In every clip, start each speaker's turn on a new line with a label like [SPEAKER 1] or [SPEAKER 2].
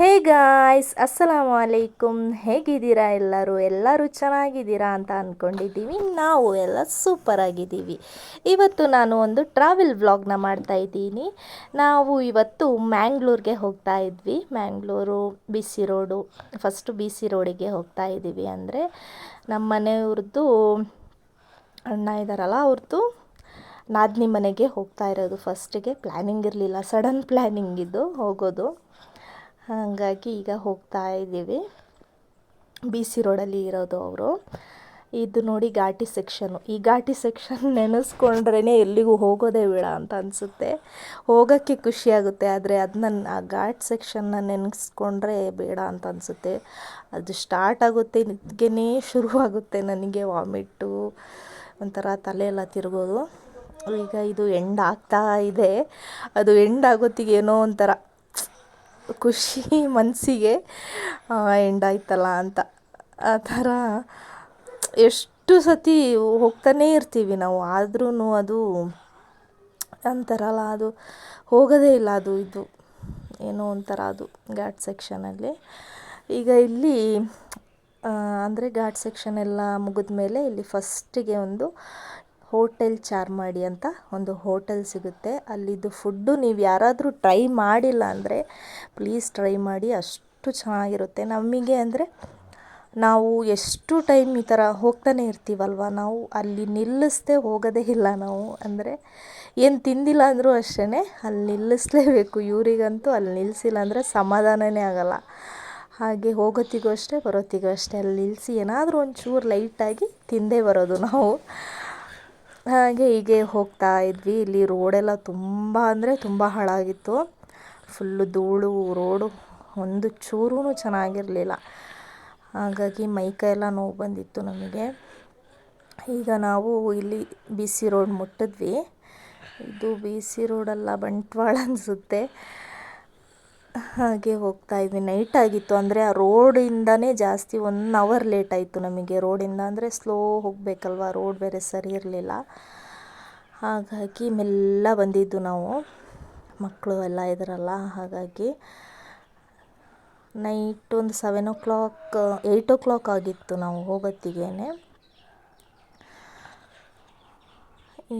[SPEAKER 1] Hey guys, ಅಸ್ಸಲಾಮು ಅಲೈಕುಮ್. ಹೇಗಿದ್ದೀರಾ ಎಲ್ಲರೂ? ಎಲ್ಲರೂ ಚೆನ್ನಾಗಿದ್ದೀರಾ ಅಂತ ಅಂದ್ಕೊಂಡಿದ್ದೀವಿ ನಾವು ಎಲ್ಲ ಸೂಪರ್ ಆಗಿದ್ದೀವಿ ಇವತ್ತು ನಾನು ಒಂದು ಟ್ರಾವೆಲ್ ವ್ಲಾಗ್ನ ಮಾಡ್ತಾ ಇದ್ದೀನಿ. ನಾವು ಇವತ್ತು ಮ್ಯಾಂಗ್ಳೂರ್ಗೆ ಹೋಗ್ತಾ ಇದ್ವಿ. Mangalore, B C road first B C ರೋಡಿಗೆ ಹೋಗ್ತಾ ಇದ್ದೀವಿ ಅಂದರೆ ನಮ್ಮ ಮನೆಯವ್ರದ್ದು ಅಣ್ಣ ಇದ್ದಾರಲ್ಲ ಅವ್ರದ್ದು, ನಾದಿನಿ ಮನೆಗೆ ಹೋಗ್ತಾ ಇರೋದು ಫಸ್ಟಿಗೆ ಪ್ಲ್ಯಾನಿಂಗ್ ಇರಲಿಲ್ಲ. ಸಡನ್ ಪ್ಲ್ಯಾನಿಂಗಿದ್ದು ಹೋಗೋದು. ಹಾಗಾಗಿ ಈಗ ಹೋಗ್ತಾ ಇದ್ದೀವಿ. ಬಿ ಸಿ ರೋಡಲ್ಲಿ ಇರೋದು ಅವರು. ಇದು ನೋಡಿ ಘಾಟಿ ಸೆಕ್ಷನ್ನು ಈ ಘಾಟಿ ಸೆಕ್ಷನ್ ನೆನೆಸ್ಕೊಂಡ್ರೇ ಎಲ್ಲಿಗೂ ಹೋಗೋದೇ ಬೇಡ ಅಂತ ಅನಿಸುತ್ತೆ. ಹೋಗೋಕ್ಕೆ ಖುಷಿಯಾಗುತ್ತೆ, ಆದರೆ ಅದನ್ನ ಆ ಘಾಟ್ ಸೆಕ್ಷನ್ನ ನೆನೆಸ್ಕೊಂಡ್ರೆ ಬೇಡ ಅಂತ ಅನಿಸುತ್ತೆ. ಅದು ಸ್ಟಾರ್ಟ್ ಆಗುತ್ತೆ, ನಿದ್ಗೆನೇ ಶುರುವಾಗುತ್ತೆ ನನಗೆ ವಾಮಿಟ್ಟು ಒಂಥರ ತಲೆ ಎಲ್ಲ ತಿರುಗೋದು. ಈಗ ಇದು ಎಂಡ್ ಆಗ್ತಾ ಇದೆ. ಅದು ಎಂಡ್ ಆಗೋತ್ತಿಗೆ ಏನೋ ಒಂಥರ ಖುಷಿ ಮನಸ್ಸಿಗೆ ಎಂಡ್ ಆಯ್ತಲ್ಲ ಅಂತ. ಆ ಥರ ಎಷ್ಟು ಸತಿ ಹೋಗ್ತಾನೇ ಇರ್ತೀವಿ ನಾವು. ಆದ್ರೂ ಅದು ಅಂತಾರಲ್ಲ, ಅದು ಹೋಗೋದೇ ಇಲ್ಲ, ಅದು ಇದು. ಏನೋ ಒಂಥರ ಅದು ಘಾಟ್ ಸೆಕ್ಷನಲ್ಲಿ ಈಗ ಇಲ್ಲಿ ಅಂದರೆ ಘಾಟ್ ಸೆಕ್ಷನ್ ಎಲ್ಲ ಮುಗಿದ ಮೇಲೆ ಇಲ್ಲಿ ಫಸ್ಟಿಗೆ ಒಂದು ಹೋಟೆಲ್ ಚಾರ್ಮಾಡಿ ಅಂತ ಒಂದು ಹೋಟೆಲ್ ಸಿಗುತ್ತೆ. ಅಲ್ಲಿದ್ದು ಫುಡ್ಡು ನೀವು ಯಾರಾದರೂ ಟ್ರೈ ಮಾಡಿಲ್ಲ ಅಂದರೆ ಪ್ಲೀಸ್ ಟ್ರೈ ಮಾಡಿ, ಅಷ್ಟು ಚೆನ್ನಾಗಿರುತ್ತೆ. ನಮಗೆ ಅಂದರೆ ನಾವು ಎಷ್ಟು ಟೈಮ್ ಈ ಥರ ಹೋಗ್ತಾನೆ ಇರ್ತೀವಲ್ವ? ನಾವು ಅಲ್ಲಿ ನಿಲ್ಲಿಸದೆ ಹೋಗೋದೇ ಇಲ್ಲ ನಾವು. ಅಂದರೆ ಏನು ತಿಂದಿಲ್ಲ ಅಂದರೂ ಅಷ್ಟೇ ಅಲ್ಲಿ ನಿಲ್ಲಿಸ್ಲೇಬೇಕು. ಇವರಿಗಂತೂ ಅಲ್ಲಿ ನಿಲ್ಲಿಸಿಲ್ಲ ಅಂದರೆ ಸಮಾಧಾನವೇ ಆಗೋಲ್ಲ. ಹಾಗೆ ಹೋಗೋತ್ತಿಗೂ ಅಷ್ಟೇ, ಬರೋತ್ತಿಗೂ ಅಷ್ಟೇ. ಅಲ್ಲಿ ನಿಲ್ಲಿಸಿ ಏನಾದರೂ ಒಂಚೂರು ಲೈಟಾಗಿ ತಿಂದೇ ಬರೋದು ನಾವು. ಹಾಗೆ ಹೀಗೆ ಹೋಗ್ತಾ ಇದ್ವಿ. ಇಲ್ಲಿ ರೋಡೆಲ್ಲ ತುಂಬ ಅಂದರೆ ತುಂಬ ಹಾಳಾಗಿತ್ತು. ಫುಲ್ಲು ಧೂಳು ರೋಡು ಒಂದು ಚೂರೂ ಚೆನ್ನಾಗಿರಲಿಲ್ಲ. ಹಾಗಾಗಿ ಮೈಕೈಯೆಲ್ಲ ನೋವು ಬಂದಿತ್ತು ನಮಗೆ. ಈಗ ನಾವು ಇಲ್ಲಿ ಬಿ ಸಿ ರೋಡ್ ಮುಟ್ಟಿದ್ವಿ. ಇದು ಬಿ ಸಿ ರೋಡಲ್ಲ ಬಂಟ್ವಾಳ ಅನಿಸುತ್ತೆ. ಹಾಗೆ ಹೋಗ್ತಾ ಇದ್ವಿ. ನೈಟ್ ಆಗಿತ್ತು ಅಂದರೆ ಆ ರೋಡಿಂದನೇ ಜಾಸ್ತಿ ಒನ್ ಅವರ್ ಲೇಟ್ ಆಯಿತು ನಮಗೆ. ರೋಡಿಂದ ಅಂದರೆ ಸ್ಲೋ ಹೋಗಬೇಕಲ್ವ? ರೋಡ್ ಬೇರೆ ಸರಿ ಇರಲಿಲ್ಲ. ಹಾಗಾಗಿ ಮೆಲ್ಲ ಬಂದಿದ್ದು ನಾವು. ಮಕ್ಕಳು ಎಲ್ಲ ಇದ್ರಲ್ಲ, ಹಾಗಾಗಿ ನೈಟ್ ಒಂದು seven o'clock eight o'clock ಆಗಿತ್ತು ನಾವು ಹೋಗೋತ್ತಿಗೇನೆ.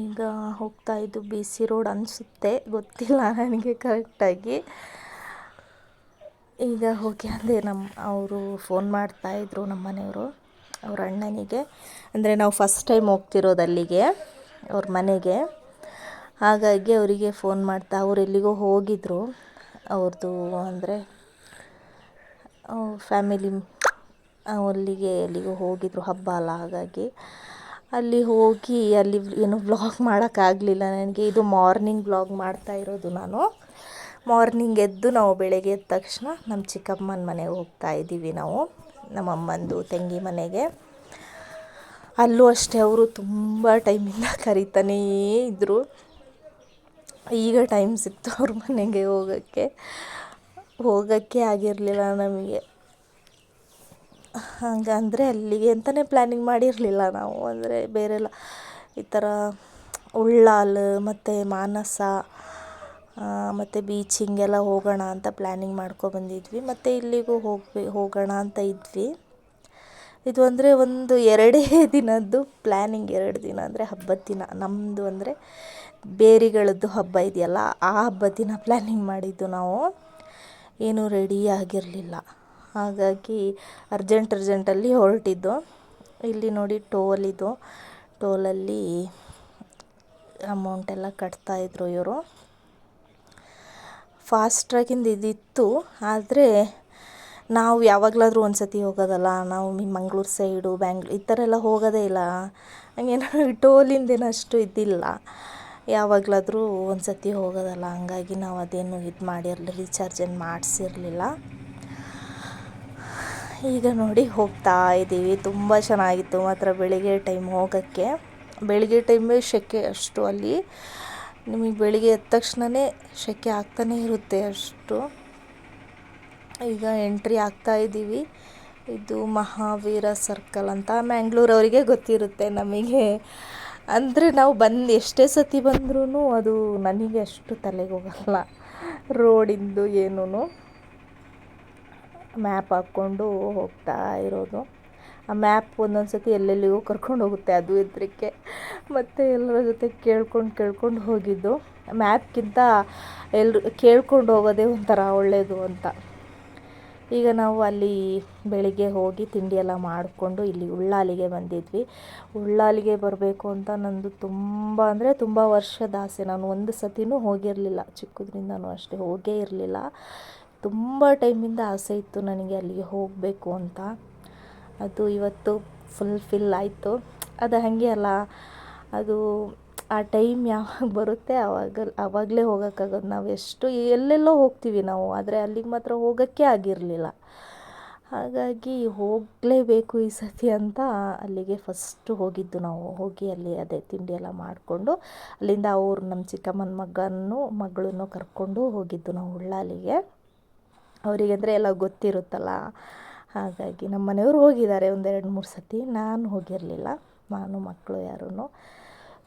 [SPEAKER 1] ಈಗ ಹೋಗ್ತಾ ಇದ್ದು ಬಿ ಸಿ ರೋಡ್ ಅನಿಸುತ್ತೆ. ಗೊತ್ತಿಲ್ಲ, ನನಗೆ ಕರೆಕ್ಟಾಗಿ ಈಗ ಹೋಗಿ ಅದೇ ನಮ್ಮ ಅವರು ಫೋನ್ ಮಾಡ್ತಾಯಿದ್ರು ನಮ್ಮ ಮನೆಯವರು, ಅವ್ರ ಅಣ್ಣನಿಗೆ. ಅಂದರೆ ನಾವು ಫಸ್ಟ್ ಟೈಮ್ ಹೋಗ್ತಿರೋದು ಅಲ್ಲಿಗೆ, ಅವ್ರ ಮನೆಗೆ. ಹಾಗಾಗಿ ಅವರಿಗೆ ಫೋನ್ ಮಾಡ್ತಾ, ಅವ್ರು ಎಲ್ಲಿಗೋ ಹೋಗಿದ್ದರು ಅವ್ರದ್ದು ಅಂದರೆ ಫ್ಯಾಮಿಲಿ ಅಲ್ಲಿಗೆ ಎಲ್ಲಿಗೋ ಹೋಗಿದ್ದರು ಹಬ್ಬ ಅಲ್ಲ ಹಾಗಾಗಿ. ಅಲ್ಲಿ ಹೋಗಿ ಅಲ್ಲಿ ಏನು ವ್ಲಾಗ್ ಮಾಡೋಕ್ಕಾಗಲಿಲ್ಲ ನನಗೆ. ಇದು ಮಾರ್ನಿಂಗ್ ವ್ಲಾಗ್ ಮಾಡ್ತಾ ಇರೋದು ನಾನು. ಮಾರ್ನಿಂಗ್ ಎದ್ದು ನಾವು ಬೆಳಗ್ಗೆ ಎದ್ದ ತಕ್ಷಣ ನಮ್ಮ ಚಿಕ್ಕಮ್ಮನ ಮನೆಗೆ ಹೋಗ್ತಾ ಇದ್ದೀವಿ ನಾವು, ನಮ್ಮ ಅಮ್ಮಂದು ತಂಗಿ ಮನೆಗೆ. ಅಲ್ಲೂ ಅಷ್ಟೇ ಅವರು ತುಂಬ ಟೈಮಿಂದ ಕರೀತಾನೇ ಇದ್ದರು ಈಗ ಟೈಮ್ ಸಿಕ್ತು ಅವ್ರ ಮನೆಗೆ ಹೋಗೋಕ್ಕೆ. ಹೋಗೋಕ್ಕೆ ಆಗಿರಲಿಲ್ಲ ನಮಗೆ. ಹಾಗಂದರೆ ಅಲ್ಲಿಗೆ ಅಂತಲೇ ಪ್ಲ್ಯಾನಿಂಗ್ ಮಾಡಿರಲಿಲ್ಲ ನಾವು. ಅಂದರೆ ಬೇರೆಲ್ಲ ಈ ಥರ ಉಳ್ಳಾಲ್ ಮತ್ತು ಮಾನಸ ಮತ್ತು ಬೀಚಿಂಗೆಲ್ಲ ಹೋಗೋಣ ಅಂತ ಪ್ಲ್ಯಾನಿಂಗ್ ಮಾಡ್ಕೊಬಂದಿದ್ವಿ ಮತ್ತು ಇಲ್ಲಿಗೂ ಹೋಗಿ ಹೋಗೋಣ ಅಂತ ಇದ್ವಿ. ಇದು ಅಂದರೆ ಒಂದು ಎರಡೇ ದಿನದ್ದು ಪ್ಲ್ಯಾನಿಂಗ್ ಎರಡು ದಿನ ಅಂದರೆ ಹಬ್ಬದ ದಿನ. ನಮ್ಮದು ಅಂದರೆ ಬೇರಿಗಳದ್ದು ಹಬ್ಬ ಇದೆಯಲ್ಲ, ಆ ಹಬ್ಬದ ದಿನ ಪ್ಲ್ಯಾನಿಂಗ್ ಮಾಡಿದ್ದು ನಾವು. ಏನೂ ರೆಡಿ ಆಗಿರಲಿಲ್ಲ. ಹಾಗಾಗಿ ಅರ್ಜೆಂಟ್ ಅರ್ಜೆಂಟಲ್ಲಿ ಹೊರಟಿದ್ದು. ಇಲ್ಲಿ ನೋಡಿ ಟೋಲ್ ಇದು. ಟೋಲಲ್ಲಿ ಅಮೌಂಟೆಲ್ಲ ಕಟ್ತಾಯಿದ್ರು ಇವರು. ಫಾಸ್ಟ್ ಟ್ರ್ಯಾಕಿಂದು ಇದಿತ್ತು, ಆದರೆ ನಾವು ಯಾವಾಗಲಾದ್ರೂ ಒಂದು ಸತಿ ಹೋಗೋದಲ್ಲ, ನಾವು ಮಂಗ್ಳೂರು ಸೈಡು, ಬ್ಯಾಂಗ್ಳೂರು ಈ ಥರ ಎಲ್ಲ ಹೋಗೋದೇ ಇಲ್ಲ. ಹಂಗೇನು ಟೋಲಿಂದೇನು ಅಷ್ಟು ಇದಿಲ್ಲ. ಯಾವಾಗಲಾದ್ರೂ ಒಂದು ಸತಿ ಹೋಗೋದಲ್ಲ, ಹಂಗಾಗಿ ನಾವು ಅದೇನು ಇದು ಮಾಡಿರಲಿಲ್ಲ ರೀಚಾರ್ಜ್ ಏನು ಮಾಡಿಸಿರಲಿಲ್ಲ. ಈಗ ನೋಡಿ ಹೋಗ್ತಾ ಇದ್ದೀವಿ. ತುಂಬ ಚೆನ್ನಾಗಿತ್ತು ಮಾತ್ರ ಬೆಳಿಗ್ಗೆ ಟೈಮ್ ಹೋಗೋಕ್ಕೆ. ಬೆಳಿಗ್ಗೆ ಟೈಮೇ ಶೆಕೆ ಅಷ್ಟು ಅಲ್ಲಿ ನಿಮಗೆ ಬೆಳಿಗ್ಗೆ ಎದ್ದ ತಕ್ಷಣವೇ ಸೆಕೆ ಆಗ್ತಾನೇ ಇರುತ್ತೆ ಅಷ್ಟು. ಈಗ ಎಂಟ್ರಿ ಆಗ್ತಾ ಇದ್ದೀವಿ. ಇದು ಮಹಾವೀರ ಸರ್ಕಲ್ ಅಂತ ಮ್ಯಾಂಗ್ಳೂರವರಿಗೆ ಗೊತ್ತಿರುತ್ತೆ ನಮಗೆ. ಅಂದರೆ ನಾವು ಬಂದು ಎಷ್ಟೇ ಸತಿ ಬಂದ್ರೂ ಅದು ನನಗೆ ಅಷ್ಟು ತಲೆಗೆ ಹೋಗಲ್ಲ. ರೋಡಿಂದು ಏನೂ ಮ್ಯಾಪ್ ಹಾಕ್ಕೊಂಡು ಹೋಗ್ತಾ ಇರೋದು. ಆ ಮ್ಯಾಪ್ ಒಂದೊಂದು ಸತಿ ಎಲ್ಲೆಲ್ಲಿಗೂ ಕರ್ಕೊಂಡು ಹೋಗುತ್ತೆ ಅದು ಇದ್ರಕ್ಕೆ ಮತ್ತು ಎಲ್ಲರ ಜೊತೆ ಕೇಳ್ಕೊಂಡು ಕೇಳ್ಕೊಂಡು ಹೋಗಿದ್ದು. ಮ್ಯಾಪ್ಗಿಂತ ಎಲ್ಲರೂ ಕೇಳ್ಕೊಂಡು ಹೋಗೋದೇ ಒಂಥರ ಒಳ್ಳೆಯದು ಅಂತ. ಈಗ ನಾವು ಅಲ್ಲಿ ಬೆಳಿಗ್ಗೆ ಹೋಗಿ ತಿಂಡಿ ಎಲ್ಲ ಮಾಡಿಕೊಂಡು ಇಲ್ಲಿ ಉಳ್ಳಾಲಿಗೆ ಬಂದಿದ್ವಿ. ಉಳ್ಳಾಲಿಗೆ ಬರಬೇಕು ಅಂತ ನಂದು ತುಂಬ ಅಂದರೆ ತುಂಬ ವರ್ಷದ ಆಸೆ. ನಾನು ಒಂದು ಸತಿನೂ ಹೋಗಿರಲಿಲ್ಲ. ಚಿಕ್ಕದ್ರಿಂದನೂ ಅಷ್ಟೇ ಹೋಗೇ ಇರಲಿಲ್ಲ. ತುಂಬ ಟೈಮಿಂದ ಆಸೆ ಇತ್ತು ನನಗೆ ಅಲ್ಲಿಗೆ ಹೋಗಬೇಕು ಅಂತ. ಅದು ಇವತ್ತು ಫುಲ್ಫಿಲ್ ಆಯಿತು. ಅದು ಹಾಗೆ ಅಲ್ಲ, ಅದು ಆ ಟೈಮ್ ಯಾವಾಗ ಬರುತ್ತೆ ಆವಾಗ ಆವಾಗಲೇ ಹೋಗೋಕ್ಕಾಗೋದು. ನಾವು ಎಷ್ಟು ಎಲ್ಲೆಲ್ಲೋ ಹೋಗ್ತೀವಿ ನಾವು, ಆದರೆ ಅಲ್ಲಿಗೆ ಮಾತ್ರ ಹೋಗೋಕ್ಕೆ ಆಗಿರಲಿಲ್ಲ. ಹಾಗಾಗಿ ಹೋಗಲೇಬೇಕು ಈ ಸತಿ ಅಂತ ಅಲ್ಲಿಗೆ ಫಸ್ಟು ಹೋಗಿದ್ದು ನಾವು. ಹೋಗಿ ಅಲ್ಲಿ ಅದೇ ತಿಂಡಿ ಎಲ್ಲ ಮಾಡಿಕೊಂಡು, ಅಲ್ಲಿಂದ ಅವ್ರು ನಮ್ಮ ಚಿಕ್ಕಮ್ಮನ ಮಗನೂ ಮಗಳನ್ನು ಕರ್ಕೊಂಡು ಹೋಗಿದ್ದು ನಾವು ಉಳ್ಳಾಲಿಗೆ. ಅವರಿಗೆ ಅಂದರೆ ಎಲ್ಲ ಗೊತ್ತಿರುತ್ತಲ್ಲ ಹಾಗಾಗಿ ನಮ್ಮ ಮನೆಯವರು ಹೋಗಿದ್ದಾರೆ ಒಂದೆರಡು ಮೂರು ಸತಿ. ನಾನು ಹೋಗಿರಲಿಲ್ಲ. ನಾನು ಮಕ್ಕಳು ಯಾರೂ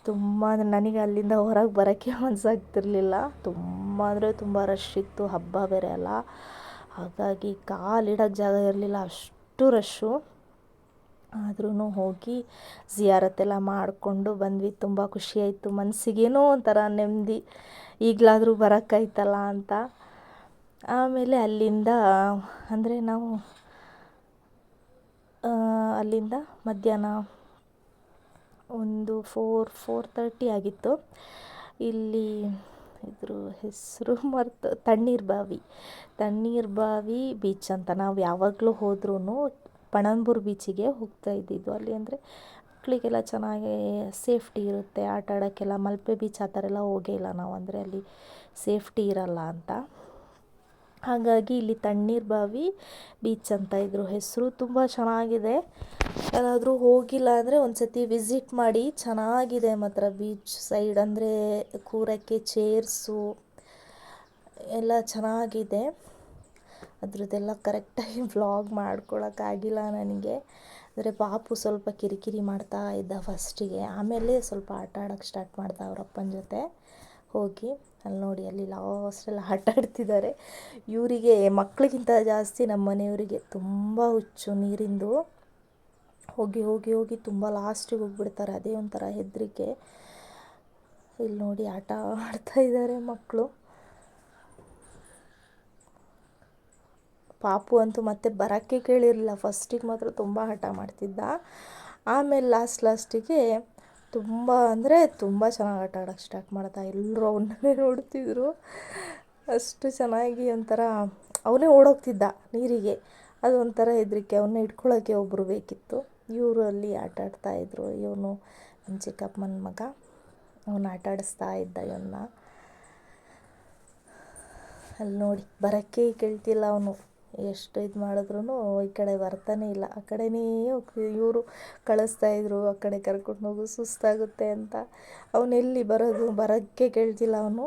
[SPEAKER 1] ತುಂಬ ನನಗೆ ಅಲ್ಲಿಂದ ಹೊರಗೆ ಬರೋಕ್ಕೆ ಮನಸ್ಸಾಗ್ತಿರ್ಲಿಲ್ಲ ತುಂಬ ಅಂದರೆ ತುಂಬ ರಶ್ ಇತ್ತು. ಹಬ್ಬ ಬೇರೆ ಅಲ್ಲ. ಹಾಗಾಗಿ ಕಾಲಿಡೋಕ್ಕೆ ಜಾಗ ಇರಲಿಲ್ಲ. ಅಷ್ಟು ರಶ್ಶು ಆದ್ರೂ ಹೋಗಿ ಜಿಯಾರತ್ತೆಲ್ಲ ಮಾಡಿಕೊಂಡು ಬಂದ್ವಿ. ತುಂಬ ಖುಷಿಯಾಯಿತು ಮನಸ್ಸಿಗೇನೋ ಒಂಥರ ನೆಮ್ಮದಿ. ಈಗಲಾದರೂ ಬರೋಕ್ಕಾಯ್ತಲ್ಲ ಅಂತ. ಆಮೇಲೆ ಅಲ್ಲಿಂದ ಅಂದರೆ ನಾವು ಅಲ್ಲಿಂದ ಮಧ್ಯಾಹ್ನ ಒಂದು ಫೋರ್ ಫೋರ್ ತರ್ಟಿ ಆಗಿತ್ತು. ಇಲ್ಲಿ ಇದ್ರ ಹೆಸರು ಮರ್ತು, ತಣ್ಣೀರು ಬಾವಿ. ತಣ್ಣೀರು ಬಾವಿ ಬೀಚ್ ಅಂತ. ನಾವು ಯಾವಾಗಲೂ ಹೋದ್ರೂ ಪಣಂಬೂರು ಬೀಚಿಗೆ ಹೋಗ್ತಾ ಇದ್ದಿದ್ದು. ಅಲ್ಲಿ ಅಂದರೆ ಮಕ್ಕಳಿಗೆಲ್ಲ ಚೆನ್ನಾಗಿ ಸೇಫ್ಟಿ ಇರುತ್ತೆ. ಆಟ ಆಡೋಕ್ಕೆಲ್ಲ ಮಲ್ಪೆ ಬೀಚ್ ಆ ಥರ ಎಲ್ಲ ಹೋಗೇ ಇಲ್ಲ ನಾವು. ಅಂದರೆ ಅಲ್ಲಿ ಸೇಫ್ಟಿ ಇರಲ್ಲ ಅಂತ. ಹಾಗಾಗಿ ಇಲ್ಲಿ ತಣ್ಣೀರು ಬಾವಿ ಬೀಚ್ ಅಂತ ಇದ್ರು. ಹೆಸರು ತುಂಬ ಚೆನ್ನಾಗಿದೆ. ಯಾರಾದರೂ ಹೋಗಿಲ್ಲ ಅಂದರೆ ಒಂದು ಸತಿ ವಿಸಿಟ್ ಮಾಡಿ. ಚೆನ್ನಾಗಿದೆ ಮಾತ್ರ ಬೀಚ್ ಸೈಡ್ ಅಂದರೆ ಕೂರೋಕ್ಕೆ ಚೇರ್ಸು ಎಲ್ಲ ಚೆನ್ನಾಗಿದೆ. ಅದರದ್ದೆಲ್ಲ ಕರೆಕ್ಟಾಗಿ ವ್ಲಾಗ್ ಮಾಡ್ಕೊಳಕ್ಕಾಗಿಲ್ಲ ನನಗೆ. ಅಂದರೆ ಪಾಪು ಸ್ವಲ್ಪ ಕಿರಿಕಿರಿ ಮಾಡ್ತಾ ಇದ್ದ ಫಸ್ಟಿಗೆ ಆಮೇಲೆ ಸ್ವಲ್ಪ ಆಟ ಆಡೋಕ್ಕೆ ಸ್ಟಾರ್ಟ್ ಮಾಡ್ತಾ ಅವರಪ್ಪನ ಜೊತೆ. ಹೋಗಿ. ಅಲ್ಲಿ ನೋಡಿ ಅಲ್ಲಿ ಲಾಸ್ಟಲ್ಲಿ ಆಟ ಆಡ್ತಿದ್ದಾರೆ. ಇವರಿಗೆ ಮಕ್ಕಳಿಗಿಂತ ಜಾಸ್ತಿ ನಮ್ಮ ಮನೆಯವರಿಗೆ ತುಂಬ ಹುಚ್ಚು ನೀರಿಂದು. ಹೋಗಿ ಹೋಗಿ ಹೋಗಿ ತುಂಬ ಲಾಸ್ಟಿಗೆ ಹೋಗ್ಬಿಡ್ತಾರೆ. ಅದೇ ಒಂಥರ ಹೆದರಿಕೆ. ಇಲ್ಲಿ ನೋಡಿ ಆಟ ಆಡ್ತಾ ಇದ್ದಾರೆ ಮಕ್ಕಳು. ಪಾಪು ಅಂತೂ ಮತ್ತೆ ಬರೋಕ್ಕೆ ಕೇಳಿರಲಿಲ್ಲ. ಫಸ್ಟಿಗೆ ಮಾತ್ರ ತುಂಬ ಹಠ ಮಾಡ್ತಿದ್ದ. ಆಮೇಲೆ ಲಾಸ್ಟ್ ಲಾಸ್ಟಿಗೆ ತುಂಬ ಅಂದರೆ ತುಂಬ ಚೆನ್ನಾಗಿ ಆಟ ಆಡೋಕ್ಕೆ ಸ್ಟಾರ್ಟ್ ಮಾಡ್ತಾ ಎಲ್ಲರೂ ಅವನನ್ನೇ ನೋಡ್ತಿದ್ರು. ಅಷ್ಟು ಚೆನ್ನಾಗಿ ಒಂಥರ ಅವನೇ ಓಡೋಗ್ತಿದ್ದ ನೀರಿಗೆ. ಅದು ಒಂಥರ ಹೆದರಿಕೆ ಅವನ್ನ ಇಟ್ಕೊಳ್ಳೋಕ್ಕೆ ಒಬ್ಬರು ಬೇಕಿತ್ತು. ಇವರು ಅಲ್ಲಿ ಆಟ ಆಡ್ತಾಯಿದ್ರು ಇವನು ನಮ್ಮ ಚಿಕ್ಕಪ್ಪನ ಮಗ. ಅವನು ಆಟ ಆಡಿಸ್ತಾ ಇದ್ದ ಇವನ್ನ. ಅಲ್ಲಿ ನೋಡಿ, ಬರೋಕ್ಕೆ ಕೇಳ್ತಿಲ್ಲ ಅವನು. ಎಷ್ಟು ಇದು ಮಾಡಿದ್ರು ಈ ಕಡೆ ಬರ್ತಾನೆ ಇಲ್ಲ. ಆ ಕಡೆನೇ ಹೋಗ್ತೀವಿ ಇವರು ಕಳಿಸ್ತಾಯಿದ್ರು ಆ ಕಡೆ ಕರ್ಕೊಂಡು ಹೋಗು, ಸುಸ್ತಾಗುತ್ತೆ ಅಂತ. ಅವನೆಲ್ಲಿ ಬರೋದು? ಬರೋಕ್ಕೆ ಕೇಳ್ತಿಲ್ಲ ಅವನು.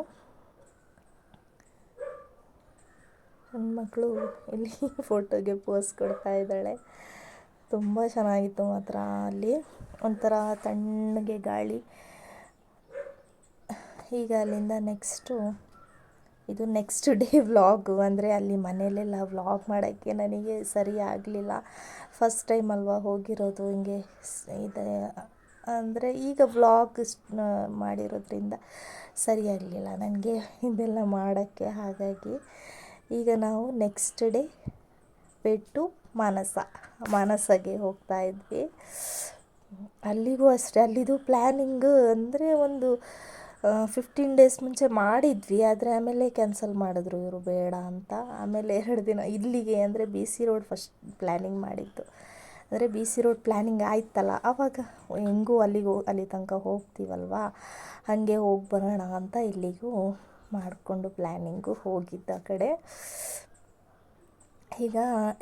[SPEAKER 1] ಹೆಣ್ಮಕ್ಳು ಇಲ್ಲಿ ಫೋಟೋಗೆ ಪೋಸ್ ಕೊಡ್ತಾ ಇದ್ದಾಳೆ. ತುಂಬ ಚೆನ್ನಾಗಿತ್ತು ಮಾತ್ರ ಅಲ್ಲಿ. ಒಂಥರ ತಣ್ಣಗೆ ಗಾಳಿ. ಈಗ ಅಲ್ಲಿಂದ ನೆಕ್ಸ್ಟು ಇದು ನೆಕ್ಸ್ಟ್ ಡೇ ವ್ಲಾಗು ಅಂದರೆ ಅಲ್ಲಿ ಮನೆಯಲ್ಲೆಲ್ಲ ವ್ಲಾಗ್ ಮಾಡೋಕ್ಕೆ ನನಗೆ ಸರಿ ಆಗಲಿಲ್ಲ. ಫಸ್ಟ್ ಟೈಮ್ ಅಲ್ವಾ ಹೋಗಿರೋದು ಹಿಂಗೆ ಇದೆ. ಅಂದರೆ ಈಗ ವ್ಲಾಗ್ ಮಾಡಿರೋದ್ರಿಂದ ಸರಿ ಆಗಲಿಲ್ಲ. ನನಗೆ ಇದೆಲ್ಲ ಮಾಡೋಕ್ಕೆ ಹಾಗಾಗಿ ಈಗ ನಾವು ನೆಕ್ಸ್ಟ್ ಡೇ ಬೆಟ್ಟು ಮಾನಸ, ಮಾನಸಗೆ ಹೋಗ್ತಾ ಇದ್ವಿ. ಅಲ್ಲಿಗೂ ಅಷ್ಟೇ, ಅಲ್ಲಿದು ಪ್ಲ್ಯಾನಿಂಗ್ ಅಂದರೆ ಒಂದು ಫಿಫ್ಟೀನ್ ಡೇಸ್ ಮುಂಚೆ ಮಾಡಿದ್ವಿ, ಆದರೆ ಆಮೇಲೆ ಕ್ಯಾನ್ಸಲ್ ಮಾಡಿದ್ರು ಇವರು ಬೇಡ ಅಂತ. ಆಮೇಲೆ ಎರಡು ದಿನ ಇಲ್ಲಿಗೆ ಅಂದರೆ B C road first planning ಮಾಡಿದ್ದು. ಅಂದರೆ ಬಿ ಸಿ ರೋಡ್ ಪ್ಲ್ಯಾನಿಂಗ್ ಆಯ್ತಲ್ಲ ಆವಾಗ ಹೆಂಗೂ ಅಲ್ಲಿಗೆ, ಅಲ್ಲಿ ತನಕ ಹೋಗ್ತೀವಲ್ವಾ? ಹಾಗೆ ಹೋಗಿ ಬರೋಣ ಅಂತ ಇಲ್ಲಿಗೂ ಮಾಡಿಕೊಂಡು ಪ್ಲ್ಯಾನಿಂಗು ಹೋಗಿದ್ದ ಕಡೆ. ಈಗ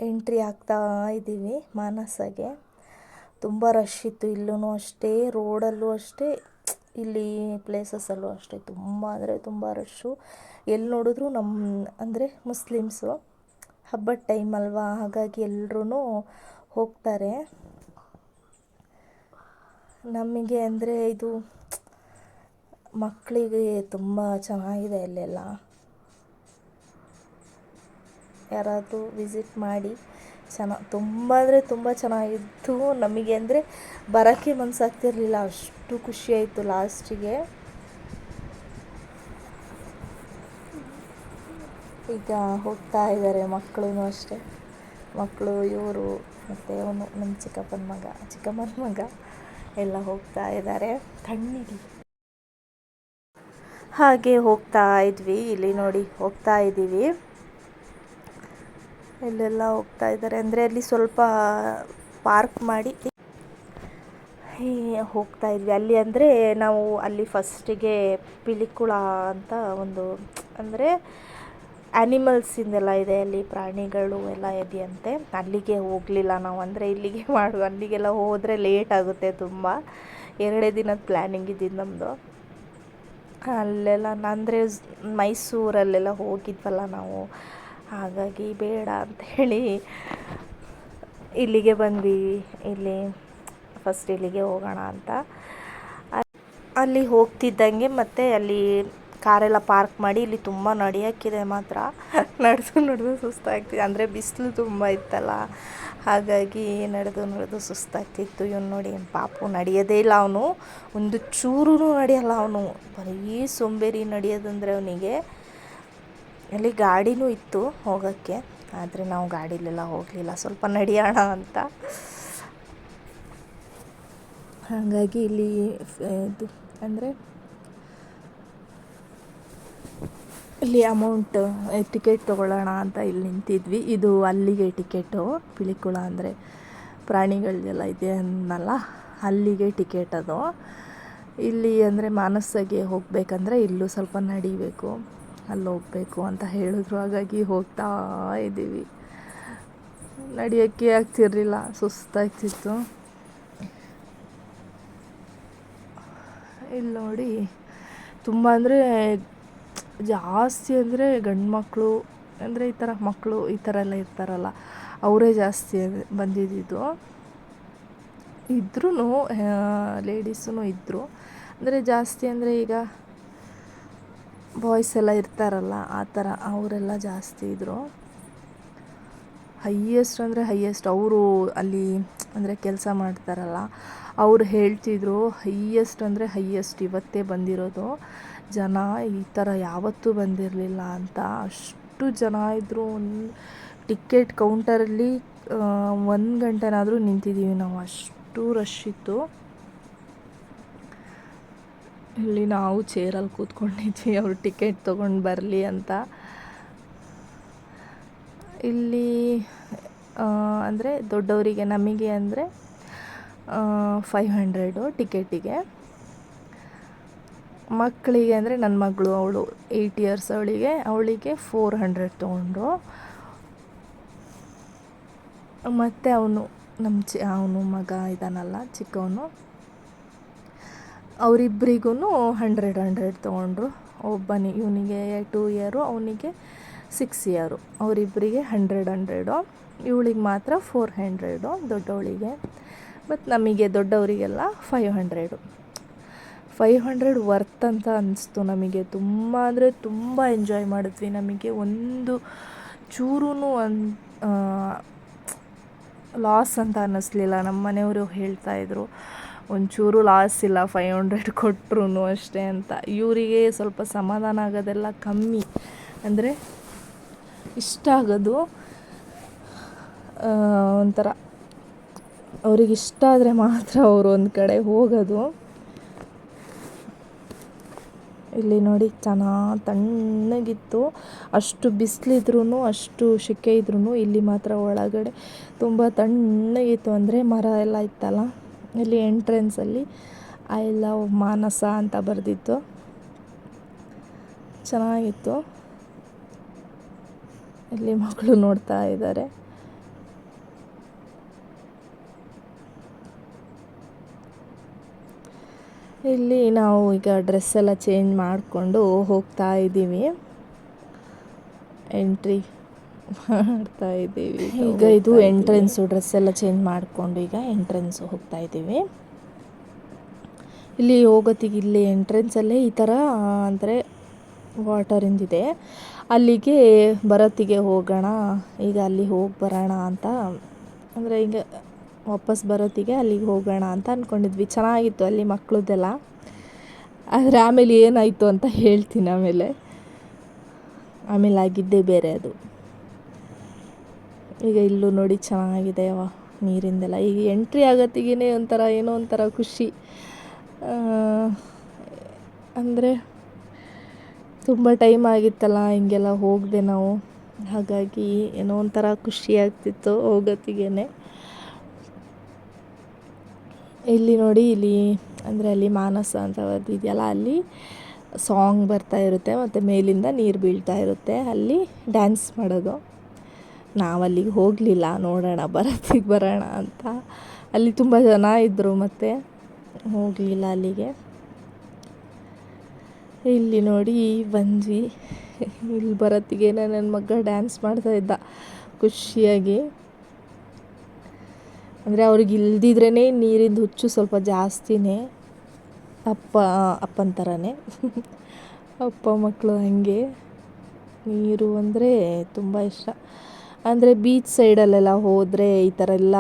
[SPEAKER 1] ಎಂಟ್ರಿ ಆಗ್ತಾ ಇದ್ದೀವಿ ಮಾನಸಗೆ. ತುಂಬ ರಶ್ ಇತ್ತು ಇಲ್ಲೂ ಅಷ್ಟೇ ರೋಡಲ್ಲೂ ಅಷ್ಟೇ. ಇಲ್ಲಿ ಪ್ಲೇಸಸಲ್ಲೂ ಅಷ್ಟೇ ತುಂಬ, ಅಂದರೆ ತುಂಬ ರಶ್ಶು ಎಲ್ಲಿ ನೋಡಿದ್ರು ನಮ್ಮ ಅಂದರೆ ಮುಸ್ಲಿಮ್ಸು ಹಬ್ಬದ ಟೈಮ್ ಅಲ್ವಾ? ಹಾಗಾಗಿ ಎಲ್ಲರೂ ಹೋಗ್ತಾರೆ. ನಮಗೆ ಅಂದರೆ ಇದು ಮಕ್ಕಳಿಗೆ ತುಂಬ ಚೆನ್ನಾಗಿದೆ ಅಲ್ಲೆಲ್ಲ. ಯಾರಾದರೂ ವಿಸಿಟ್ ಮಾಡಿ. ಚೆನ್ನ, ತುಂಬ ಅಂದರೆ ತುಂಬ ಚೆನ್ನಾಗಿತ್ತು. ನಮಗೆ ಅಂದರೆ ಬರೋಕ್ಕೆ ಮನಸ್ಸಾಗ್ತಿರ್ಲಿಲ್ಲ ಅಷ್ಟು ಖುಷಿ ಆಯಿತು ಲಾಸ್ಟಿಗೆ. ಈಗ ಹೋಗ್ತಾ ಇದ್ದಾರೆ ಮಕ್ಕಳೂ ಅಷ್ಟೇ. ಮಕ್ಕಳು, ಇವರು, ಮತ್ತು ಅವನು, ನಮ್ಮ ಚಿಕ್ಕಪ್ಪನ ಮಗ, ಚಿಕ್ಕಮ್ಮನ ಮಗ, ಎಲ್ಲ ಹೋಗ್ತಾ ಇದ್ದಾರೆ. ತಣ್ಣಿಗೆ ಹಾಗೆ ಹೋಗ್ತಾ ಇದ್ವಿ, ಇಲ್ಲಿ ನೋಡಿ, ಹೋಗ್ತಾ ಇದ್ದೀವಿ. ಇಲ್ಲೆಲ್ಲ ಹೋಗ್ತಾ ಇದ್ದಾರೆ. ಅಂದರೆ ಅಲ್ಲಿ ಸ್ವಲ್ಪ ಪಾರ್ಕ್ ಮಾಡಿ ಹೋಗ್ತಾ ಇದ್ವಿ. ಅಲ್ಲಿ ಅಂದರೆ ನಾವು ಅಲ್ಲಿ ಫಸ್ಟಿಗೆ ಪಿಲಿಕುಳ ಅಂತ ಒಂದು, ಅಂದರೆ ಆ್ಯನಿಮಲ್ಸಿಂದೆಲ್ಲ ಇದೆ. ಅಲ್ಲಿ ಪ್ರಾಣಿಗಳು ಎಲ್ಲ ಇದೆಯಂತೆ. ಅಲ್ಲಿಗೆ ಹೋಗಲಿಲ್ಲ ನಾವು. ಅಂದರೆ ಇಲ್ಲಿಗೆ ಮಾಡು, ಅಲ್ಲಿಗೆಲ್ಲ ಹೋದರೆ ಲೇಟ್ ಆಗುತ್ತೆ ತುಂಬ. ಎರಡೇ ದಿನದ ಪ್ಲ್ಯಾನಿಂಗ್ ಇದ್ದಿದ್ದು ನಮ್ಮದು ಅಲ್ಲೆಲ್ಲ, ಅಂದರೆ ಮೈಸೂರಲ್ಲೆಲ್ಲ ಹೋಗಿದ್ವಲ್ಲ ನಾವು. ಹಾಗಾಗಿ ಬೇಡ ಅಂತ ಹೇಳಿ ಇಲ್ಲಿಗೆ ಬಂದ್ವಿ. ಇಲ್ಲಿ ಫಸ್ಟ್ ಇಲ್ಲಿಗೆ ಹೋಗೋಣ ಅಂತ. ಅಲ್ಲಿ ಹೋಗ್ತಿದ್ದಂಗೆ ಮತ್ತು ಅಲ್ಲಿ ಕಾರೆಲ್ಲ ಪಾರ್ಕ್ ಮಾಡಿ ಇಲ್ಲಿ ತುಂಬ ನಡೆಯೋಕ್ಕಿದೆ ಮಾತ್ರ. ನಡೆದು ನಡೆದು ಸುಸ್ತಾಗ್ತಿದೆ. ಅಂದರೆ ಬಿಸಿಲು ತುಂಬ ಇತ್ತಲ್ಲ. ಹಾಗಾಗಿ ನಡೆದು ನಡೆದು ಸುಸ್ತಾಗ್ತಿತ್ತು. ಇವನು ನೋಡಿ ಪಾಪು, ನಡೆಯೋದೇ ಇಲ್ಲ ಅವನು. ಒಂದು ಚೂರೂ ನಡೆಯಲ್ಲ ಅವನು. ಬರೀ ಸೋಂಬೇರಿ ನಡೆಯೋದಂದ್ರೆ ಅವನಿಗೆ. ಅಲ್ಲಿ ಗಾಡಿನೂ ಇತ್ತು ಹೋಗೋಕ್ಕೆ, ಆದರೆ ನಾವು ಗಾಡಿಲೆಲ್ಲ ಹೋಗಲಿಲ್ಲ. ಸ್ವಲ್ಪ ನಡೆಯೋಣ ಅಂತ. ಹಾಗಾಗಿ ಇಲ್ಲಿ ಇದು ಅಂದರೆ ಇಲ್ಲಿ ಅಮೌಂಟ್ ಟಿಕೆಟ್ ತೊಗೊಳ್ಳೋಣ ಅಂತ ಇಲ್ಲಿ ನಿಂತಿದ್ವಿ. ಇದು ಅಲ್ಲಿಗೆ ಟಿಕೆಟು ಪಿಳಿಕುಳ ಅಂದರೆ ಪ್ರಾಣಿಗಳದೆಲ್ಲ ಇದೆ ಅನ್ನಲ್ಲ, ಅಲ್ಲಿಗೆ ಟಿಕೆಟ್ ಅದು. ಇಲ್ಲಿ ಅಂದರೆ ಮಾನಸಗೆ ಹೋಗಬೇಕಂದ್ರೆ ಇಲ್ಲೂ ಸ್ವಲ್ಪ ನಡಿಬೇಕು. ಅಲ್ಲಿ ಹೋಗಬೇಕು ಅಂತ ಹೇಳಿದ್ರು. ಹಾಗಾಗಿ ಹೋಗ್ತಾ ಇದ್ದೀವಿ. ನಡೆಯೋಕ್ಕೆ ಆಗ್ತಿರಲಿಲ್ಲ, ಸುಸ್ತಾಗ್ತಿತ್ತು. ಇಲ್ಲಿ ನೋಡಿ, ತುಂಬ ಅಂದರೆ ಜಾಸ್ತಿ ಅಂದರೆ ಗಂಡು ಮಕ್ಕಳು ಅಂದರೆ ಈ ಥರ ಮಕ್ಕಳು ಈ ಥರ ಎಲ್ಲ ಇರ್ತಾರಲ್ಲ, ಅವರೇ ಜಾಸ್ತಿ ಬಂದಿದ್ದಿದ್ದು. ಇದ್ರೂ ಲೇಡೀಸೂ ಇದ್ದರು ಅಂದರೆ ಜಾಸ್ತಿ ಅಂದರೆ ಈಗ ಬಾಯ್ಸ್ ಎಲ್ಲ ಇರ್ತಾರಲ್ಲ, ಆ ಥರ ಅವರೆಲ್ಲ ಜಾಸ್ತಿ ಇದ್ದರು ಹೈಯೆಸ್ಟ್ ಅಂದರೆ ಹೈಯೆಸ್ಟ್. ಅವರು ಅಲ್ಲಿ ಅಂದರೆ ಕೆಲಸ ಮಾಡ್ತಾರಲ್ಲ, ಅವ್ರು ಹೇಳ್ತಿದ್ರು ಹೈಯೆಸ್ಟ್ ಅಂದರೆ ಹೈಯೆಸ್ಟ್. ಇವತ್ತೇ ಬಂದಿರೋದು. ಜನ ಈ ಥರ ಯಾವತ್ತೂ ಬಂದಿರಲಿಲ್ಲ ಅಂತ. ಅಷ್ಟು ಜನ ಇದ್ದರು ಒಂದು ಟಿಕೆಟ್ ಕೌಂಟರಲ್ಲಿ ಒಂದು ಗಂಟೆನಾದರೂ ನಿಂತಿದ್ದೀವಿ ನಾವು. ಅಷ್ಟು ರಶ್ ಇತ್ತು. ಇಲ್ಲಿ ನಾವು ಚೇರಲ್ಲಿ ಕೂತ್ಕೊಂಡಿದ್ವಿ, ಅವ್ರು ಟಿಕೆಟ್ ತೊಗೊಂಡು ಬರಲಿ ಅಂತ. ಇಲ್ಲಿ ಅಂದರೆ ದೊಡ್ಡವರಿಗೆ ನಮಗೆ ಅಂದರೆ ಫೈವ್ ಹಂಡ್ರೆಡು ಟಿಕೆಟಿಗೆ ಮಕ್ಕಳಿಗೆ ಅಂದರೆ ನನ್ನ ಮಗಳು, ಅವಳು ಏಯ್ಟ್ ಇಯರ್ಸ್ ಅವಳಿಗೆ ಅವಳಿಗೆ ಫೋರ್ ಹಂಡ್ರೆಡ್ ತೊಗೊಂಡ್ರು. ಮತ್ತು ಅವನು ನಮ್ಮ ಚಿ, ಅವನು ಮಗ ಇದ್ದಾನಲ್ಲ ಚಿಕ್ಕವನು. ಅವರಿಬ್ಬರಿಗೂ ಹಂಡ್ರೆಡ್ ಹಂಡ್ರೆಡ್ ತೊಗೊಂಡ್ರು. ಒಬ್ಬನಿ, ಇವನಿಗೆ ಟೂ ಇಯರು, ಅವನಿಗೆ ಸಿಕ್ಸ್ ಇಯರು. ಅವರಿಬ್ಬರಿಗೆ ಹಂಡ್ರೆಡ್ ಹಂಡ್ರೆಡು. ಇವಳಿಗೆ ಮಾತ್ರ ಫೋರ್ ಹಂಡ್ರೆಡು ದೊಡ್ಡವಳಿಗೆ. ಮತ್ತು ನಮಗೆ ದೊಡ್ಡವರಿಗೆಲ್ಲ five hundred. Five hundred worth ಅಂತ ಅನ್ನಿಸ್ತು ನಮಗೆ. ತುಂಬ ಅಂದರೆ ತುಂಬ ಎಂಜಾಯ್ ಮಾಡಿದ್ವಿ ನಮಗೆ. ಒಂದು ಚೂರೂ ಅನ್ ಲಾಸ್ ಅಂತ ಅನ್ನಿಸ್ಲಿಲ್ಲ ನಮ್ಮ ಮನೆಯವರು ಹೇಳ್ತಾಯಿದ್ರು ಒಂಚೂರು ಲಾಸ್ ಇಲ್ಲ ಫೈವ್ ಹಂಡ್ರೆಡ್ ಕೊಟ್ಟರು ಅಷ್ಟೇ ಅಂತ. ಇವರಿಗೆ ಸ್ವಲ್ಪ ಸಮಾಧಾನ ಆಗೋದೆಲ್ಲ ಕಮ್ಮಿ. ಅಂದರೆ ಇಷ್ಟ ಆಗೋದು ಒಂಥರ ಅವ್ರಿಗೆ ಇಷ್ಟ ಆದರೆ ಮಾತ್ರ ಅವರು ಒಂದು ಕಡೆ ಹೋಗೋದು. ಇಲ್ಲಿ ನೋಡಿ ಚೆನ್ನಾಗಿ ತಣ್ಣಗಿತ್ತು. ಅಷ್ಟು ಬಿಸಿಲಿದ್ರೂ ಅಷ್ಟು ಸೆಕೆ ಇದ್ರೂ ಇಲ್ಲಿ ಮಾತ್ರ ಒಳಗಡೆ ತುಂಬ ತಣ್ಣಗಿತ್ತು. ಅಂದರೆ ಮರ ಎಲ್ಲ ಇತ್ತಲ್ಲ? ಇಲ್ಲಿ ಎಂಟ್ರೆನ್ಸಲ್ಲಿ ಐ ಲವ್ ಮಾನಸ ಅಂತ ಬರೆದಿತ್ತು. ಚೆನ್ನಾಗಿತ್ತು. ಇಲ್ಲಿ ಮಕ್ಕಳು ನೋಡ್ತಾ ಇದ್ದಾರೆ. ಇಲ್ಲಿ ನಾವು ಈಗ ಡ್ರೆಸ್ ಎಲ್ಲ ಚೇಂಜ್ ಮಾಡಿಕೊಂಡು ಹೋಗ್ತಾ ಇದ್ದೀವಿ. ಎಂಟ್ರಿ ಮಾಡ್ತಾ ಇದ್ದೀವಿ. ಈಗ ಇದು ಎಂಟ್ರೆನ್ಸು ಡ್ರೆಸ್ ಎಲ್ಲ ಚೇಂಜ್ ಮಾಡಿಕೊಂಡು ಈಗ ಎಂಟ್ರೆನ್ಸು ಹೋಗ್ತಾ ಇದ್ದೀವಿ. ಇಲ್ಲಿ ಹೋಗೋತ್ತಿಗೆ ಇಲ್ಲಿ ಎಂಟ್ರೆನ್ಸಲ್ಲೇ ಈ ಥರ ಅಂದರೆ ವಾಟರಿಂದಿದೆ ಅಲ್ಲಿಗೆ ಬರೋತ್ತಿಗೆ ಹೋಗೋಣ ಈಗ ಅಲ್ಲಿ ಹೋಗಿ ಬರೋಣ ಅಂತ ಅಂದರೆ ಈಗ ವಾಪಸ್ ಬರೋತ್ತಿಗೆ ಅಲ್ಲಿಗೆ ಹೋಗೋಣ ಅಂತ ಅಂದ್ಕೊಂಡಿದ್ವಿ ಚೆನ್ನಾಗಿತ್ತು ಅಲ್ಲಿ ಮಕ್ಕಳದ್ದೆಲ್ಲ ಆದರೆ ಆಮೇಲೆ ಏನಾಯಿತು ಅಂತ ಹೇಳ್ತೀನಿ ಆಮೇಲೆ. ಆಮೇಲೆ ಆಗಿದ್ದೇ ಬೇರೆ ಅದು. ಈಗ ಇಲ್ಲೂ ನೋಡಿ ಚೆನ್ನಾಗಿದೆ ಅವ ನೀರಿಂದೆಲ್ಲ. ಈಗ ಎಂಟ್ರಿ ಆಗತ್ತಿಗೇ ಒಂಥರ ಏನೋ ಒಂಥರ ಖುಷಿ. ಅಂದರೆ ತುಂಬ ಟೈಮ್ ಆಗಿತ್ತಲ್ಲ, ಹಿಂಗೆಲ್ಲ ಹೋಗದೆ ನಾವು. ಹಾಗಾಗಿ ಏನೋ ಒಂಥರ ಖುಷಿ ಆಗ್ತಿತ್ತು ಹೋಗತ್ತಿಗೇ ಇಲ್ಲಿ ನೋಡಿ, ಇಲ್ಲಿ ಅಂದರೆ ಅಲ್ಲಿ ಮಾನಸ ಅಂತ ಇದೆಯಲ್ಲ, ಅಲ್ಲಿ ಸಾಂಗ್ ಬರ್ತಾ ಇರುತ್ತೆ, ಮತ್ತು ಮೇಲಿಂದ ನೀರು ಬೀಳ್ತಾ ಇರುತ್ತೆ, ಅಲ್ಲಿ ಡ್ಯಾನ್ಸ್ ಮಾಡೋದು. ನಾವು ಅಲ್ಲಿಗೆ ಹೋಗಲಿಲ್ಲ, ನೋಡೋಣ ಬರತ್ತಿಗೆ ಬರೋಣ ಅಂತ. ಅಲ್ಲಿ ತುಂಬ ಜನ ಇದ್ದರು ಮತ್ತು ಹೋಗಲಿಲ್ಲ ಅಲ್ಲಿಗೆ. ಇಲ್ಲಿ ನೋಡಿ ಬಂದ್ವಿ. ಇಲ್ಲಿ ಬರತ್ತಿಗೆ ನನ್ನ ಮಗ ಡ್ಯಾನ್ಸ್ ಮಾಡ್ತಾ ಇದ್ದ ಖುಷಿಯಾಗಿ. ಅಂದರೆ ಅವ್ರಿಗೆ ಇಲ್ದಿದ್ರೇ ನೀರಿಂದು ಹುಚ್ಚು ಸ್ವಲ್ಪ ಜಾಸ್ತಿನೇ. ಅಪ್ಪ, ಅಪ್ಪನ ಥರನೇ ಅಪ್ಪ ಮಕ್ಕಳು ಹಾಗೆ. ನೀರು ಅಂದರೆ ತುಂಬ ಇಷ್ಟ. ಅಂದರೆ ಬೀಚ್ ಸೈಡಲ್ಲೆಲ್ಲ ಹೋದರೆ ಈ ಥರ ಎಲ್ಲ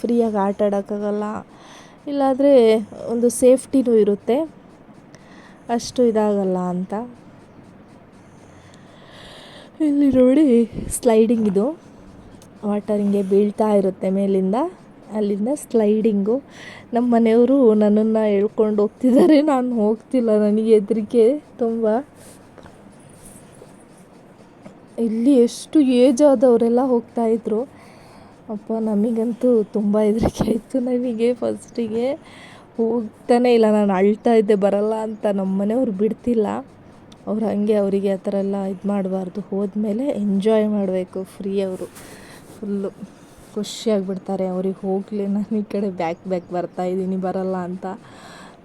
[SPEAKER 1] ಫ್ರೀಯಾಗಿ ಆಟ ಆಡೋಕ್ಕಾಗಲ್ಲ. ಇಲ್ಲಾದರೆ ಒಂದು ಸೇಫ್ಟಿನೂ ಇರುತ್ತೆ. ಅಷ್ಟು ಇದಾಗಲ್ಲ ಅಂತ. ಇಲ್ಲಿ ನೋಡಿ ಸ್ಲೈಡಿಂಗ್ ಇದು. ವಾಟರ್ ಹಿಂಗೆ ಬೀಳ್ತಾ ಇರುತ್ತೆ ಮೇಲಿಂದ, ಅಲ್ಲಿಂದ ಸ್ಲೈಡಿಂಗು ನಮ್ಮ ಮನೆಯವರು ನನ್ನನ್ನು ಎಳ್ಕೊಂಡು ಹೋಗ್ತಿದ್ದಾರೆ. ನಾನು ಹೋಗ್ತಿಲ್ಲ, ನನಗೆ ಹೆದರಿಕೆ ತುಂಬ. ಇಲ್ಲಿ ಎಷ್ಟು ಏಜ್ ಆದವರೆಲ್ಲ ಹೋಗ್ತಾಯಿದ್ರು ಅಪ್ಪ, ನಮಗಂತೂ ತುಂಬ ಹೆದರಿಕೆ ಆಯಿತು ನನಗೆ ಫಸ್ಟಿಗೆ ಹೋಗ್ತಾನೇ ಇಲ್ಲ, ನಾನು ಅಳ್ತಾ ಇದ್ದೆ, ಬರಲ್ಲ ಅಂತ ನಮ್ಮ ಮನೆಯವ್ರು ಬಿಡ್ತಿಲ್ಲ. ಅವ್ರು ಹಾಗೆ ಅವರಿಗೆ ಆ ಥರ ಎಲ್ಲ ಇದು ಮಾಡಬಾರ್ದು. ಹೋದ್ಮೇಲೆ ಎಂಜಾಯ್ ಮಾಡಬೇಕು ಫ್ರೀ ಅವರು. ಫುಲ್ಲು ಖುಷಿಯಾಗಿಬಿಡ್ತಾರೆ ಅವ್ರಿಗೆ ಹೋಗಲಿ, ನಾನು ಈ ಕಡೆ ಬ್ಯಾಕ್ ಬ್ಯಾಕ್ ಬರ್ತಾಯಿದ್ದೀನಿ ಬರಲ್ಲ ಅಂತ.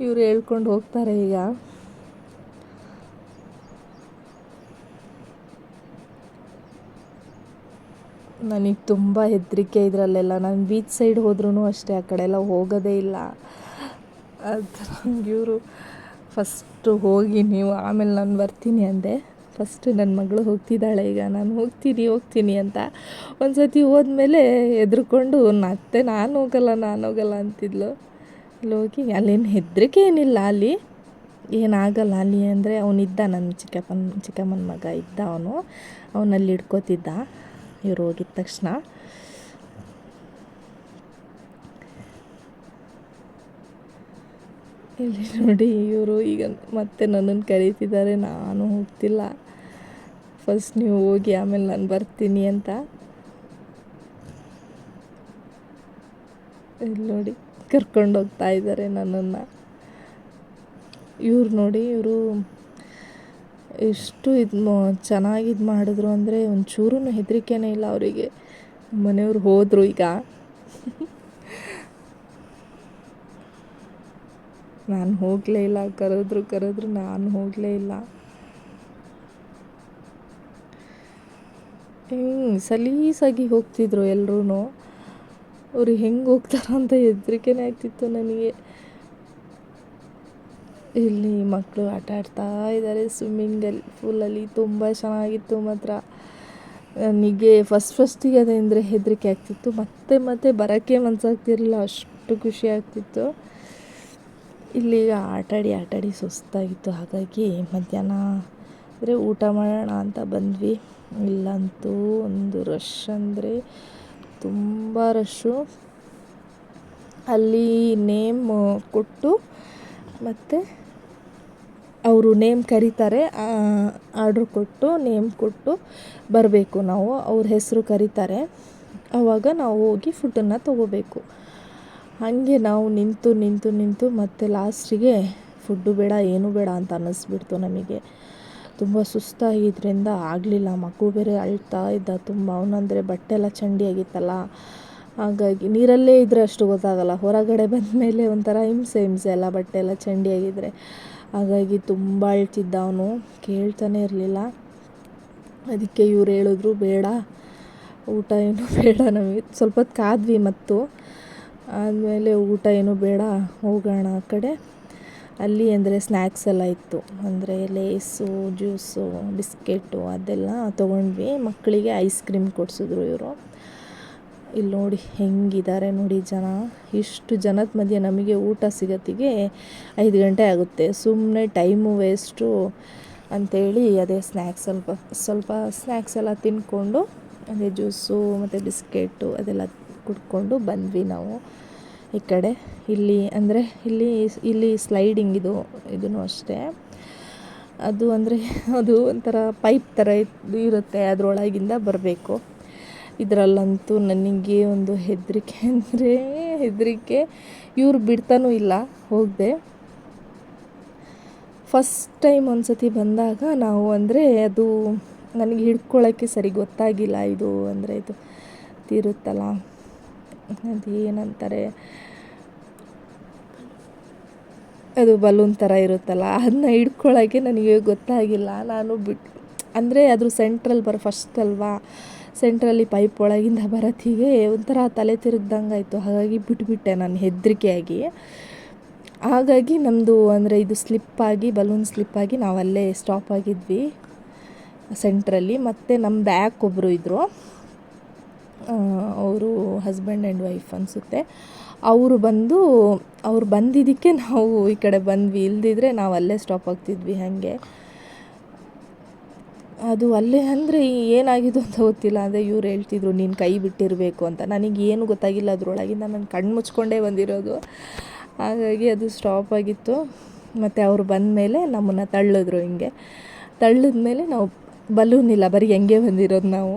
[SPEAKER 1] ಇವ್ರು ಹೇಳ್ಕೊಂಡು ಹೋಗ್ತಾರೆ ಈಗ. ನನಗೆ ತುಂಬ ಹೆದರಿಕೆ ಇದರಲ್ಲೆಲ್ಲ. ನಾನು ಬೀಚ್ ಸೈಡ್ ಹೋದ್ರೂ ಅಷ್ಟೇ, ಆ ಕಡೆ ಎಲ್ಲ ಹೋಗೋದೇ ಇಲ್ಲ. ಅದು ಥರ ಇವರು ಫಸ್ಟು ಹೋಗಿ ನೀವು, ಆಮೇಲೆ ನಾನು ಬರ್ತೀನಿ ಅಂದೆ. ಫಸ್ಟು ನನ್ನ ಮಗಳು ಹೋಗ್ತಿದ್ದಾಳೆ, ಈಗ ನಾನು ಹೋಗ್ತೀನಿ ಹೋಗ್ತೀನಿ ಅಂತ. ಒಂದು ಸತಿ ಹೋದ್ಮೇಲೆ ಹೆದ್ರಕೊಂಡು ಮತ್ತೆ ನಾನು ಹೋಗಲ್ಲ ನಾನು ಹೋಗಲ್ಲ ಅಂತಿದ್ಲು. ಅಲ್ಲಿ ಹೋಗಿ, ಅಲ್ಲೇನು ಹೆದರಿಕೆ ಏನಿಲ್ಲ ಅಲ್ಲಿ. ಏನಾಗಲ್ಲ ಅಲ್ಲಿ ಅಂದರೆ, ಅವನಿದ್ದ ನನ್ನ ಚಿಕ್ಕಪ್ಪನ, ಚಿಕ್ಕಮ್ಮನ ಮಗ ಇದ್ದ ಅವನು. ಅವನಲ್ಲಿ ಹಿಡ್ಕೋತಿದ್ದ ಇವ್ರು ಹೋಗಿದ ತಕ್ಷಣ. ಇಲ್ಲಿ ನೋಡಿ ಇವರು ಈಗ ಮತ್ತೆ ನನ್ನನ್ನು ಕರೀತಿದ್ದಾರೆ, ನಾನು ಹೋಗ್ತಿಲ್ಲ. ಫಸ್ಟ್ ನೀವು ಹೋಗಿ ಆಮೇಲೆ ನಾನು ಬರ್ತೀನಿ ಅಂತ. ಇಲ್ಲಿ ನೋಡಿ ಕರ್ಕೊಂಡು ಹೋಗ್ತಾ ಇದ್ದಾರೆ ನನ್ನನ್ನು. ಇವ್ರು ನೋಡಿ ಇವರು ಎಷ್ಟು ಇದು ಚೆನ್ನಾಗಿ ಇದು ಮಾಡಿದ್ರು ಅಂದರೆ ಒಂಚೂರು ಹೆದರಿಕೆನೇ ಇಲ್ಲ ಅವರಿಗೆ. ಮನೆಯವ್ರು ಹೋದರು ಈಗ. ನಾನು ಹೋಗಲೇ ಇಲ್ಲ, ಕರೆದ್ರು ಕರೆದ್ರು ನಾನು ಹೋಗಲೇ ಇಲ್ಲ. ಹಿಂಗೆ ಸಲೀಸಾಗಿ ಹೋಗ್ತಿದ್ರು ಎಲ್ಲರೂ ಅವ್ರು ಹೆಂಗೆ ಹೋಗ್ತಾರೋ ಅಂತ ಹೆದರಿಕೆನೇ ಆಗ್ತಿತ್ತು ನನಗೆ. ಇಲ್ಲಿ ಮಕ್ಕಳು ಆಟ ಆಡ್ತಾ ಇದ್ದಾರೆ ಸ್ವಿಮ್ಮಿಂಗಲ್ಲಿ ಫುಲ್ಲಲ್ಲಿ ತುಂಬ ಚೆನ್ನಾಗಿತ್ತು ಮಾತ್ರ. ನನಗೆ ಫಸ್ಟ್ ಫಸ್ಟಿಗೆ ಅದಂದರೆ ಹೆದರಿಕೆ ಆಗ್ತಿತ್ತು, ಮತ್ತೆ ಮತ್ತೆ ಬರೋಕ್ಕೆ ಮನಸ್ಸಾಗ್ತಿರಲಿಲ್ಲ ಅಷ್ಟು ಖುಷಿ ಆಗ್ತಿತ್ತು. ಇಲ್ಲಿ ಆಟಾಡಿ ಆಟಾಡಿ ಸುಸ್ತಾಗಿತ್ತು, ಹಾಗಾಗಿ ಮಧ್ಯಾಹ್ನ ಅಂದರೆ ಊಟ ಮಾಡೋಣ ಅಂತ ಬಂದ್ವಿ. ಇಲ್ಲಂತೂ ಒಂದು ರಶ್ ಅಂದರೆ ತುಂಬ ರಶ್ಶು ಅಲ್ಲಿ ನೇಮ್ ಕೊಟ್ಟು ಮತ್ತು ಅವರು ನೇಮ್ ಕರೀತಾರೆ ಆರ್ಡ್ರ್ ಕೊಟ್ಟು, ನೇಮ್ ಕೊಟ್ಟು ಬರಬೇಕು ನಾವು. ಅವ್ರ ಹೆಸರು ಕರೀತಾರೆ. ಆವಾಗ ನಾವು ಹೋಗಿ ಫುಡ್ಡನ್ನು ತೊಗೋಬೇಕು. ಹಾಗೆ ನಾವು ನಿಂತು ನಿಂತು ನಿಂತು ಮತ್ತೆ ಲಾಸ್ಟಿಗೆ ಫುಡ್ಡು ಬೇಡ, ಏನೂ ಬೇಡ ಅಂತ ಅನ್ನಿಸ್ಬಿಡ್ತು ನಮಗೆ. ತುಂಬ ಸುಸ್ತಾಗಿದ್ದರಿಂದ ಆಗಲಿಲ್ಲ. ಮಗು ಬೇರೆ ಅಳ್ತಾ ಇದ್ದ. ತುಂಬ ಅವನಂದರೆ ಬಟ್ಟೆ ಎಲ್ಲ ಚಂಡಿ ಆಗಿತ್ತಲ್ಲ ಹಾಗಾಗಿ ನೀರಲ್ಲೇ ಇದ್ದರೆ ಅಷ್ಟು ಗೊತ್ತಾಗಲ್ಲ. ಹೊರಗಡೆ ಬಂದ ಮೇಲೆ ಒಂಥರ ಹಿಂಸೆ ಹಿಂಸೆ ಎಲ್ಲ ಬಟ್ಟೆ ಎಲ್ಲ ಚಂಡಿ ಆಗಿದ್ದರೆ ಹಾಗಾಗಿ ತುಂಬ ಅಳ್ತಿದ್ದ ಅವನು. ಕೇಳ್ತಾನೆ ಇರಲಿಲ್ಲ. ಅದಕ್ಕೆ ಇವ್ರು ಹೇಳಿದ್ರು, ಬೇಡ, ಊಟ ಏನು ಬೇಡ ನಮಗೆ. ಸ್ವಲ್ಪ ಕಾದ್ವಿ ಮತ್ತು ಆದಮೇಲೆ ಊಟ ಏನು ಬೇಡ, ಹೋಗೋಣ ಆ ಕಡೆ. ಅಲ್ಲಿ ಅಂದರೆ ಸ್ನ್ಯಾಕ್ಸ್ ಎಲ್ಲ ಇತ್ತು. ಅಂದರೆ ಲೇಸು, ಜ್ಯೂಸು, ಬಿಸ್ಕೆಟು ಅದೆಲ್ಲ ತೊಗೊಂಡ್ವಿ. ಮಕ್ಕಳಿಗೆ ಐಸ್ ಕ್ರೀಮ್ ಕೊಡಿಸಿದ್ರು ಇವರು. ಇಲ್ಲಿ ನೋಡಿ ಹೆಂಗಿದ್ದಾರೆ ನೋಡಿ ಜನ. ಇಷ್ಟು ಜನದ ಮಧ್ಯೆ ನಮಗೆ ಊಟ ಸಿಗತ್ತಿಗೆ ಐದು ಗಂಟೆ ಆಗುತ್ತೆ. ಸುಮ್ಮನೆ ಟೈಮು ವೇಸ್ಟು ಅಂಥೇಳಿ ಅದೇ ಸ್ನ್ಯಾಕ್ಸ್ ಸ್ವಲ್ಪ ಸ್ವಲ್ಪ ಸ್ನ್ಯಾಕ್ಸ್ ಎಲ್ಲ ತಿಂದ್ಕೊಂಡು ಅದೇ ಜ್ಯೂಸು ಮತ್ತು ಬಿಸ್ಕೆಟು ಅದೆಲ್ಲ ಕುಡ್ಕೊಂಡು ಬಂದ್ವಿ ನಾವು ಈ ಕಡೆ. ಇಲ್ಲಿ ಅಂದರೆ ಇಲ್ಲಿ ಇಲ್ಲಿ ಸ್ಲೈಡಿಂಗ್ ಇದು ಇದೂ ಅಷ್ಟೇ. ಅದು ಅಂದರೆ ಅದು ಒಂಥರ ಪೈಪ್ ಥರ ಇರುತ್ತೆ ಅದರೊಳಗಿಂದ ಬರಬೇಕು. ಇದರಲ್ಲಂತೂ ನನಗೆ ಒಂದು ಹೆದರಿಕೆ ಅಂದರೆ, ಹೆದರಿಕೆ. ಇವ್ರು ಬಿಡ್ತಾನೂ ಇಲ್ಲ, ಹೋಗದೆ. ಫಸ್ಟ್ ಟೈಮ್ ಒಂದು ಸತಿ ಬಂದಾಗ ನಾವು ಅಂದರೆ ಅದು ನನಗೆ ಹಿಡ್ಕೊಳ್ಳೋಕ್ಕೆ ಸರಿ ಗೊತ್ತಾಗಿಲ್ಲ ಇದು ಅಂದರೆ ಇದು ತಿರುತ್ತಲ್ಲ. ಅದು ಏನಂತಾರೆ? ಅದು ಬಲೂನ್ ಥರ ಇರುತ್ತಲ್ಲ ಅದನ್ನ ಹಿಡ್ಕೊಳ್ಳೋಕ್ಕೆ ನನಗೆ ಗೊತ್ತಾಗಿಲ್ಲ. ನಾನು ಬಿಟ್ಟು ಅಂದರೆ ಅದ್ರ ಸೆಂಟ್ರಲ್ಲಿ ಬರೋ ಫಸ್ಟ್ ಅಲ್ವಾ? ಸೆಂಟ್ರಲ್ಲಿ ಪೈಪ್ ಒಳಗಿಂದ ಬರತ್ತಿಗೆ ಒಂಥರ ತಲೆ ತಿರುಗ್ದಂಗೆ ಆಯಿತು. ಹಾಗಾಗಿ ಬಿಟ್ಬಿಟ್ಟೆ ನಾನು ಹೆದರಿಕೆಯಾಗಿ. ಹಾಗಾಗಿ ನಮ್ಮದು ಅಂದರೆ ಇದು ಸ್ಲಿಪ್ಪಾಗಿ ಬಲೂನ್ ಸ್ಲಿಪ್ಪಾಗಿ ಅಲ್ಲೇ ಸ್ಟಾಪ್ ಆಗಿದ್ವಿ ಸೆಂಟ್ರಲ್ಲಿ ಮತ್ತು ನಮ್ಮ ಬ್ಯಾಕ್ ಒಬ್ಬರು ಇದ್ದರು ಅವರು ಹಸ್ಬೆಂಡ್ ಆ್ಯಂಡ್ ವೈಫ್ ಅನಿಸುತ್ತೆ. ಅವರು ಬಂದು, ಅವ್ರು ಬಂದಿದ್ದಕ್ಕೆ ನಾವು ಈ ಕಡೆ ಬಂದ್ವಿ. ಇಲ್ದಿದ್ರೆ ನಾವು ಅಲ್ಲೇ ಸ್ಟಾಪ್ ಆಗ್ತಿದ್ವಿ ಹಾಗೆ. ಅದು ಅಲ್ಲೇ ಅಂದರೆ ಏನಾಗಿದ್ದು ಅಂತ ಗೊತ್ತಿಲ್ಲ. ಅಂದರೆ ಇವ್ರು ಹೇಳ್ತಿದ್ರು, ನೀನು ಕೈ ಬಿಟ್ಟಿರಬೇಕು ಅಂತ. ನನಗೆ ಏನು ಗೊತ್ತಾಗಿಲ್ಲ ಅದರೊಳಗಿಂದ ನಾನು ಕಣ್ಣು ಮುಚ್ಕೊಂಡೇ ಬಂದಿರೋದು. ಹಾಗಾಗಿ ಅದು ಸ್ಟಾಪ್ ಆಗಿತ್ತು. ಮತ್ತು ಅವರು ಬಂದ ಮೇಲೆ ನಮ್ಮನ್ನು ತಳ್ಳಿದ್ರು ಹಿಂಗೆ. ತಳ್ಳಿದ ಮೇಲೆ ನಾವು ಇಲ್ಲ, ಬರೀ ಹೆಂಗೆ ಬಂದಿರೋದು ನಾವು.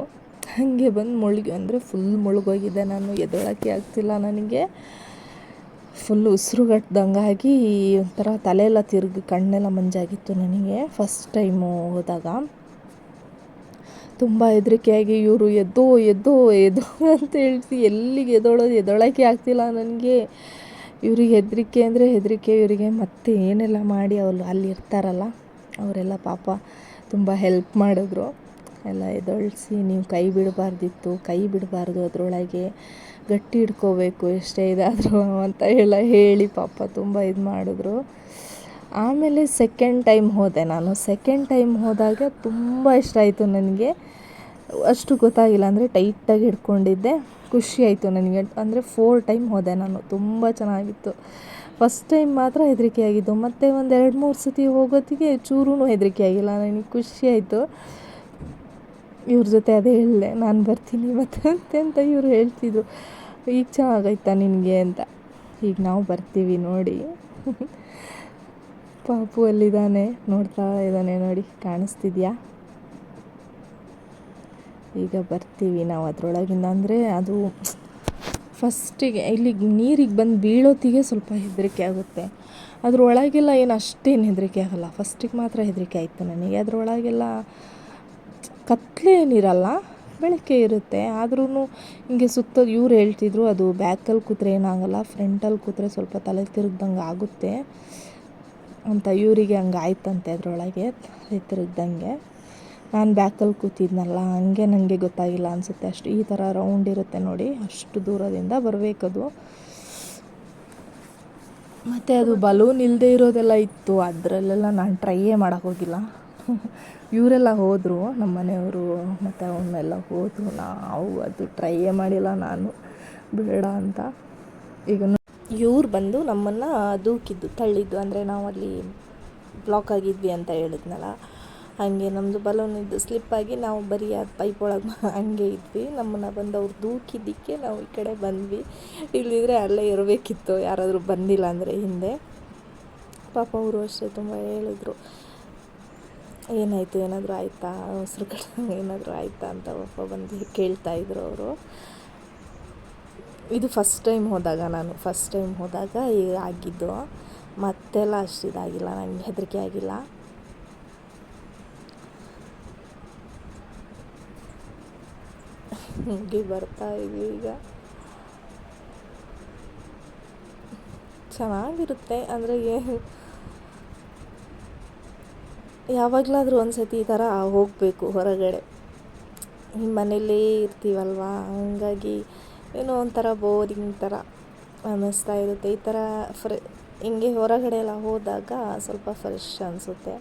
[SPEAKER 1] ಹಾಗೆ ಬಂದು ಮುಳುಗಿ, ಅಂದರೆ ಫುಲ್ ಮುಳುಗೋಗಿದ್ದೆ ನಾನು ಎದೊಳಕ್ಕೆ ಆಗ್ತಿಲ್ಲ ನನಗೆ. ಫುಲ್ ಉಸಿರುಗಟ್ದಂಗಾಗಿ ಒಂಥರ ತಲೆಯೆಲ್ಲ ತಿರುಗಿ ಕಣ್ಣೆಲ್ಲ ಮಂಜಾಗಿತ್ತು ನನಗೆ ಫಸ್ಟ್ ಟೈಮು ಹೋದಾಗ. ತುಂಬ ಹೆದರಿಕೆಯಾಗಿ ಇವರು ಎದ್ದೋ ಎದ್ದೋ ಎದ್ದೋ ಅಂತ ಹೇಳಿಸಿ ಎಲ್ಲಿಗೆ ಎದ್ದೋಳೋದು, ಎದ್ದೋಳಕ್ಕೆ ಆಗ್ತಿಲ್ಲ ನನಗೆ. ಇವ್ರಿಗೆ ಹೆದರಿಕೆ ಅಂದರೆ ಹೆದರಿಕೆ, ಇವರಿಗೆ ಮತ್ತೆ ಏನೆಲ್ಲ ಮಾಡಿ ಅವರು ಅಲ್ಲಿ ಇರ್ತಾರಲ್ಲ, ಅವರೆಲ್ಲ ಪಾಪ ತುಂಬ ಹೆಲ್ಪ್ ಮಾಡಿದ್ರು. ಎಲ್ಲ ಎದೊಳಿಸಿ ನೀವು ಕೈ ಬಿಡಬಾರ್ದಿತ್ತು, ಕೈ ಬಿಡಬಾರ್ದು ಅದರೊಳಗೆ, ಗಟ್ಟಿ ಹಿಡ್ಕೋಬೇಕು, ಎಷ್ಟೇ ಇದಾದರೂ ಅಂತ ಎಲ್ಲ ಹೇಳಿ ಪಾಪ ತುಂಬ ಇದು ಮಾಡಿದ್ರು. ಆಮೇಲೆ ಸೆಕೆಂಡ್ ಟೈಮ್ ಹೋದೆ ನಾನು. ಸೆಕೆಂಡ್ ಟೈಮ್ ಹೋದಾಗ ತುಂಬ ಇಷ್ಟ ಆಯಿತು ನನಗೆ. ಅಷ್ಟು ಗೊತ್ತಾಗಿಲ್ಲ. ಅಂದರೆ ಟೈಟಾಗಿ ಹಿಡ್ಕೊಂಡಿದ್ದೆ. ಖುಷಿ ಆಯಿತು ನನಗೆ. ಅಂದರೆ ಫೋರ್ ಟೈಮ್ ಹೋದೆ ನಾನು. ತುಂಬ ಚೆನ್ನಾಗಿತ್ತು. ಫಸ್ಟ್ ಟೈಮ್ ಮಾತ್ರ ಹೆದರಿಕೆ ಆಗಿದ್ದು ಮತ್ತು ಒಂದು ಎರಡು ಮೂರು ಸತಿ ಹೋಗೋತ್ತಿಗೆ ಚೂರೂ ಹೆದರಿಕೆ ಆಗಿಲ್ಲ ನನಗೆ ಖುಷಿ ಆಯಿತು. ಇವ್ರ ಜೊತೆ ಅದೇ ಹೇಳಿದೆ. ನಾನು ಬರ್ತೀನಿ ಮತ್ತೆ ಅಂತ ಇವರು ಹೇಳ್ತಿದ್ರು. ಈಗ ಚೆನ್ನಾಗೈತಾ ನಿನಗೆ ಅಂತ. ಈಗ ನಾವು ಬರ್ತೀವಿ ನೋಡಿ. ಪಾಪು ಅಲ್ಲಿದ್ದಾನೆ. ನೋಡ್ತಾ ಇದ್ದಾನೆ ನೋಡಿ. ಕಾಣಿಸ್ತಿದ್ಯಾ? ಈಗ ಬರ್ತೀವಿ ನಾವು ಅದರೊಳಗಿಂದ ಅಂದರೆ ಅದು ಫಸ್ಟಿಗೆ ಇಲ್ಲಿಗೆ ನೀರಿಗೆ ಬಂದು ಬೀಳೋತ್ತಿಗೆ ಸ್ವಲ್ಪ ಹೆದರಿಕೆ ಆಗುತ್ತೆ. ಅದರೊಳಗೆಲ್ಲ ಏನು ಅಷ್ಟೇನು ಹೆದರಿಕೆ ಆಗಲ್ಲ. ಫಸ್ಟಿಗೆ ಮಾತ್ರ ಹೆದರಿಕೆ ಆಯಿತು ನನಗೆ. ಅದರೊಳಗೆಲ್ಲ ಕತ್ಲೆ ಏನಿರಲ್ಲ ಬೆಳಕೆ ಇರುತ್ತೆ. ಆದ್ರೂ ಹಿಂಗೆ ಸುತ್ತ ಇವ್ರು ಹೇಳ್ತಿದ್ರು ಅದು ಬ್ಯಾಕಲ್ಲಿ ಕೂತ್ರೆ ಏನಾಗಲ್ಲ ಫ್ರಂಟಲ್ಲಿ ಕೂತ್ರೆ ಸ್ವಲ್ಪ ತಲೆ ತಿರುಗ್ದಂಗೆ ಆಗುತ್ತೆ ಅಂತ ಇವರಿಗೆ ಹಂಗೆ ಆಯ್ತಂತೆ ಅದರೊಳಗೆ, ತಲೆ ತಿರುಗ್ದಂಗೆ. ನಾನು ಬ್ಯಾಕಲ್ಲಿ ಕೂತಿದ್ನಲ್ಲ, ಹಂಗೆ ನನಗೆ ಗೊತ್ತಾಗಿಲ್ಲ ಅನಿಸುತ್ತೆ. ಅಷ್ಟು ಈ ಥರ ರೌಂಡ್ ಇರುತ್ತೆ ನೋಡಿ, ಅಷ್ಟು ದೂರದಿಂದ ಬರಬೇಕದು ಮತ್ತು ಅದು ಬಲೂನ್ ಇಲ್ಲದೆ ಇರೋದೆಲ್ಲ ಇತ್ತು, ಅದರಲ್ಲೆಲ್ಲ ನಾನು ಟ್ರೈಯೇ ಮಾಡೋಕ್ಕೋಗಿಲ್ಲ ಇವರೆಲ್ಲ ಹೋದರು ನಮ್ಮ ಮನೆಯವರು, ಮತ್ತು ಅವನ್ನೆಲ್ಲ ಹೋದರು. ನಾವು ಅದು ಟ್ರೈಯೇ ಮಾಡಿಲ್ಲ ನಾನು. ಬೇಡ ಅಂತ. ಈಗ ಇವ್ರು ಬಂದು ನಮ್ಮನ್ನು ದೂಕಿದ್ದು, ತಳ್ಳಿದ್ದು. ಅಂದರೆ ನಾವು ಅಲ್ಲಿ ಬ್ಲಾಕ್ ಆಗಿದ್ವಿ ಅಂತ ಹೇಳಿದ್ನಲ್ಲ. ಹಾಗೆ ನಮ್ಮದು ಬಲೂನ್ ಇದ್ದು ಸ್ಲಿಪ್ಪಾಗಿ ನಾವು ಬರೀ ಅದು ಪೈಪ್ ಒಳಗೆ ಹಂಗೆ ಇದ್ವಿ. ನಮ್ಮನ್ನು ಬಂದು ಅವ್ರು ದೂಕಿದ್ದಕ್ಕೆ ನಾವು ಈ ಕಡೆ ಬಂದ್ವಿ. ಇಲ್ಲಿದ್ರೆ ಅಲ್ಲೇ ಇರಬೇಕಿತ್ತು. ಯಾರಾದರೂ ಬಂದಿಲ್ಲ ಅಂದರೆ ಹಿಂದೆ. ಪಾಪ ಅವರು ಅಷ್ಟೇ ತುಂಬ ಹೇಳಿದ್ರು. ಏನಾಯಿತು, ಏನಾದರೂ ಆಯಿತಾ? ಉಸಿರು ಕಡೆ ಏನಾದರೂ ಆಯಿತಾ ಅಂತ ಪಾಪ ಬಂದು ಕೇಳ್ತಾಯಿದ್ರು ಅವರು. ಇದು ಫಸ್ಟ್ ಟೈಮ್ ಹೋದಾಗ ನಾನು. ಫಸ್ಟ್ ಟೈಮ್ ಹೋದಾಗ ಆಗಿದ್ದು. ಮತ್ತೆಲ್ಲ ಅಷ್ಟು ಇದಾಗಿಲ್ಲ. ನನಗೆ ಹೆದರಿಕೆ ಆಗಿಲ್ಲ. ಮುಗಿ ಬರ್ತಾ ಇದ್ವಿ ಈಗ. ಚೆನ್ನಾಗಿರುತ್ತೆ ಅಂದರೆ ಯಾವಾಗಲಾದರೂ ಒಂದು ಸತಿ ಈ ಥರ ಹೋಗಬೇಕು ಹೊರಗಡೆ. ಮನೇಲೇ ಇರ್ತೀವಲ್ವ? ಹಂಗಾಗಿ ಏನೋ ಒಂಥರ ಬೋರಿಂಗ್ ಥರ ಅನ್ನಿಸ್ತಾ ಇರುತ್ತೆ. ಈ ಥರ ಫ್ರೆ ಹಿಂಗೆ ಹೊರಗಡೆ ಎಲ್ಲ ಹೋದಾಗ ಸ್ವಲ್ಪ ಫ್ರೆಶ್ ಅನಿಸುತ್ತೆ.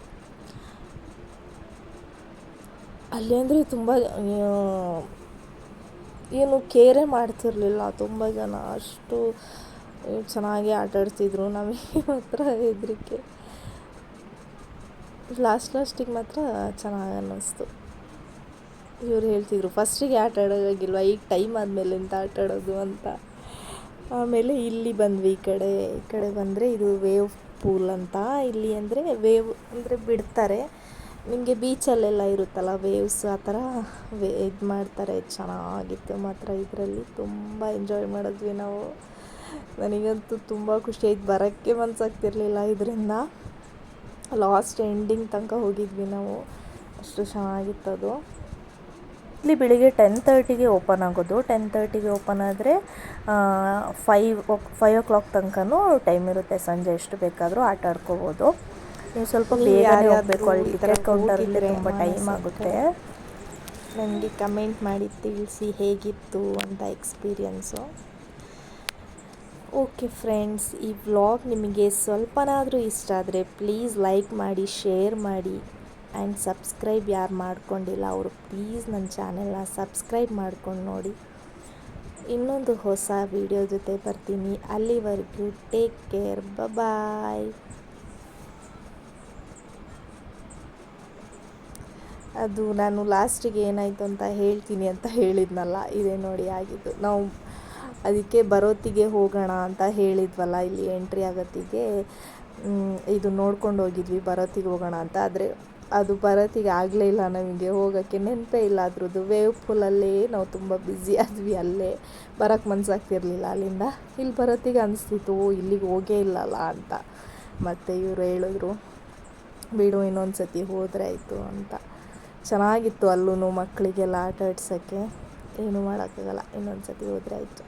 [SPEAKER 1] ಅಲ್ಲಿ ಅಂದರೆ ತುಂಬ ಏನು ಕೇರೇ ಮಾಡ್ತಿರಲಿಲ್ಲ ತುಂಬ ಜನ. ಅಷ್ಟು ಚೆನ್ನಾಗಿ ಆಟ ಆಡ್ತಿದ್ರು ನಮಗೆ ಮಾತ್ರ ಹೆದರಿಕೆ. ಲಾಸ್ಟ್ ಲಾಸ್ಟಿಗೆ ಮಾತ್ರ ಚೆನ್ನಾಗಿ ಅನ್ನಿಸ್ತು. ಇವ್ರು ಹೇಳ್ತಿದ್ರು ಫಸ್ಟಿಗೆ ಆಟ ಆಡೋದಾಗಿಲ್ವ ಈಗ ಟೈಮ್ ಆದಮೇಲೆ ಎಂತ ಆಟ ಆಡೋದು ಅಂತ. ಆಮೇಲೆ ಇಲ್ಲಿ ಬಂದ್ವಿ ಈ ಕಡೆ. ಈ ಕಡೆ ಬಂದರೆ ಇದು ವೇವ್ ಪೂಲ್ ಅಂತ. ಇಲ್ಲಿ ಅಂದರೆ ವೇವ್ ಅಂದರೆ ಬಿಡ್ತಾರೆ. ನಿಮಗೆ ಬೀಚಲ್ಲೆಲ್ಲ ಇರುತ್ತಲ್ಲ ವೇವ್ಸ್ ಆ ಥರ? ವೇ, ಇದು ಮಾಡ್ತಾರೆ ಚೆನ್ನಾಗಿತ್ತು ಮಾತ್ರ ಇದರಲ್ಲಿ. ತುಂಬ ಎಂಜಾಯ್ ಮಾಡಿದ್ವಿ ನಾವು. ನನಗಂತೂ ತುಂಬ ಖುಷಿ ಆಯ್ತು. ಬರೋಕ್ಕೆ ಮನ್ಸಾಗ್ತಿರ್ಲಿಲ್ಲ ಇದರಿಂದ. ಲಾಸ್ಟ್ ಎಂಡಿಂಗ್ ತನಕ ಹೋಗಿದ್ವಿ ನಾವು. ಅಷ್ಟು ಚೆನ್ನಾಗಿತ್ತು ಅದು. ಇಲ್ಲಿ ಬೆಳಿಗ್ಗೆ ಟೆನ್ ತರ್ಟಿಗೆ ಓಪನ್ ಆಗೋದು. ಟೆನ್ ತರ್ಟಿಗೆ ಓಪನ್ ಆದರೆ ಫೈವ್ ಫೈವ್ ಓ ಕ್ಲಾಕ್ ತನಕನೂ ಟೈಮ್ ಇರುತ್ತೆ. ಸಂಜೆ ಎಷ್ಟು ಬೇಕಾದರೂ ಆಟ ಆಡ್ಕೋಬೋದು. ನೀವು ಸ್ವಲ್ಪ ಬೇಗನೆ ಹೋಗಬೇಕು ಅಲ್ಲಿ ಟಿಕೆಟ್ ಕೌಂಟರಲ್ಲಿ ತುಂಬ ಟೈಮ್ ಆಗುತ್ತೆ. ನನಗೆ ಕಮೆಂಟ್ ಮಾಡಿ ತಿಳಿಸಿ ಹೇಗಿತ್ತು ಅಂತ ಎಕ್ಸ್ಪೀರಿಯನ್ಸು ಓಕೆ ಫ್ರೆಂಡ್ಸ್ ಈ ವ್ಲಾಗ್ ನಿಮಗೆ ಸ್ವಲ್ಪನಾದರೂ ಇಷ್ಟ ಆದರೆ ಪ್ಲೀಸ್ ಲೈಕ್ ಮಾಡಿ ಶೇರ್ ಮಾಡಿ ಆ್ಯಂಡ್ ಸಬ್ಸ್ಕ್ರೈಬ್ ಯಾರು ಮಾಡ್ಕೊಂಡಿಲ್ಲ ಅವರು ಪ್ಲೀಸ್ ನನ್ನ ಚಾನೆಲ್ನ ಸಬ್ಸ್ಕ್ರೈಬ್ ಮಾಡ್ಕೊಂಡು ನೋಡಿ. ಇನ್ನೊಂದು ಹೊಸ ವಿಡಿಯೋ ಜೊತೆ ಬರ್ತೀನಿ. ಅಲ್ಲಿವರೆಗೂ ಟೇಕ್ ಕೇರ್ ಬಾಯ್ ಅದು ನಾನು ಲಾಸ್ಟಿಗೆ ಏನಾಯಿತು ಅಂತ ಹೇಳ್ತೀನಿ ಅಂತ ಹೇಳಿದ್ನಲ್ಲ, ಇದೇ ನೋಡಿ ಆಗಿದ್ದು. ನಾವು ಅದಕ್ಕೆ ಬರೋತ್ತಿಗೆ ಹೋಗೋಣ ಅಂತ ಹೇಳಿದ್ವಲ್ಲ, ಇಲ್ಲಿ ಎಂಟ್ರಿ ಆಗತ್ತಿಗೆ ಇದು ನೋಡ್ಕೊಂಡು ಹೋಗಿದ್ವಿ ಬರೋತ್ತಿಗೆ ಹೋಗೋಣ ಅಂತ. ಆದರೆ ಅದು ಬರೋತ್ತಿಗೆ ಆಗಲೇ ಇಲ್ಲ ನಮಗೆ, ಹೋಗೋಕ್ಕೆ ನೆನಪೇ ಇಲ್ಲ. ಅದ್ರದ್ದು ವೇವ್ ಪೂಲಲ್ಲೇ ನಾವು ತುಂಬ ಬ್ಯುಸಿ ಆದ್ವಿ, ಅಲ್ಲೇ ಬರೋಕ್ಕೆ ಮನಸ್ಸಾಗ್ತಿರ್ಲಿಲ್ಲ ಅಲ್ಲಿಂದ ಇಲ್ಲಿ ಬರೋತ್ತಿಗೆ ಅನಿಸ್ತಿತ್ತು ಇಲ್ಲಿಗೆ ಹೋಗೇ ಇಲ್ಲಲ್ಲ ಅಂತ. ಮತ್ತು ಇವರು ಹೇಳಿದ್ರು, ಬಿಡು ಇನ್ನೊಂದು ಸತಿ ಹೋದರೆ ಆಯಿತು ಅಂತ. ಚೆನ್ನಾಗಿತ್ತು ಅಲ್ಲೂ ಮಕ್ಕಳಿಗೆಲ್ಲ ಆಟ ಆಡ್ಸೋಕ್ಕೆ. ಏನೂ ಮಾಡೋಕ್ಕಾಗಲ್ಲ. ಇನ್ನೊಂದು ಸತಿ ಹೋದರೆ ಆಯಿತು.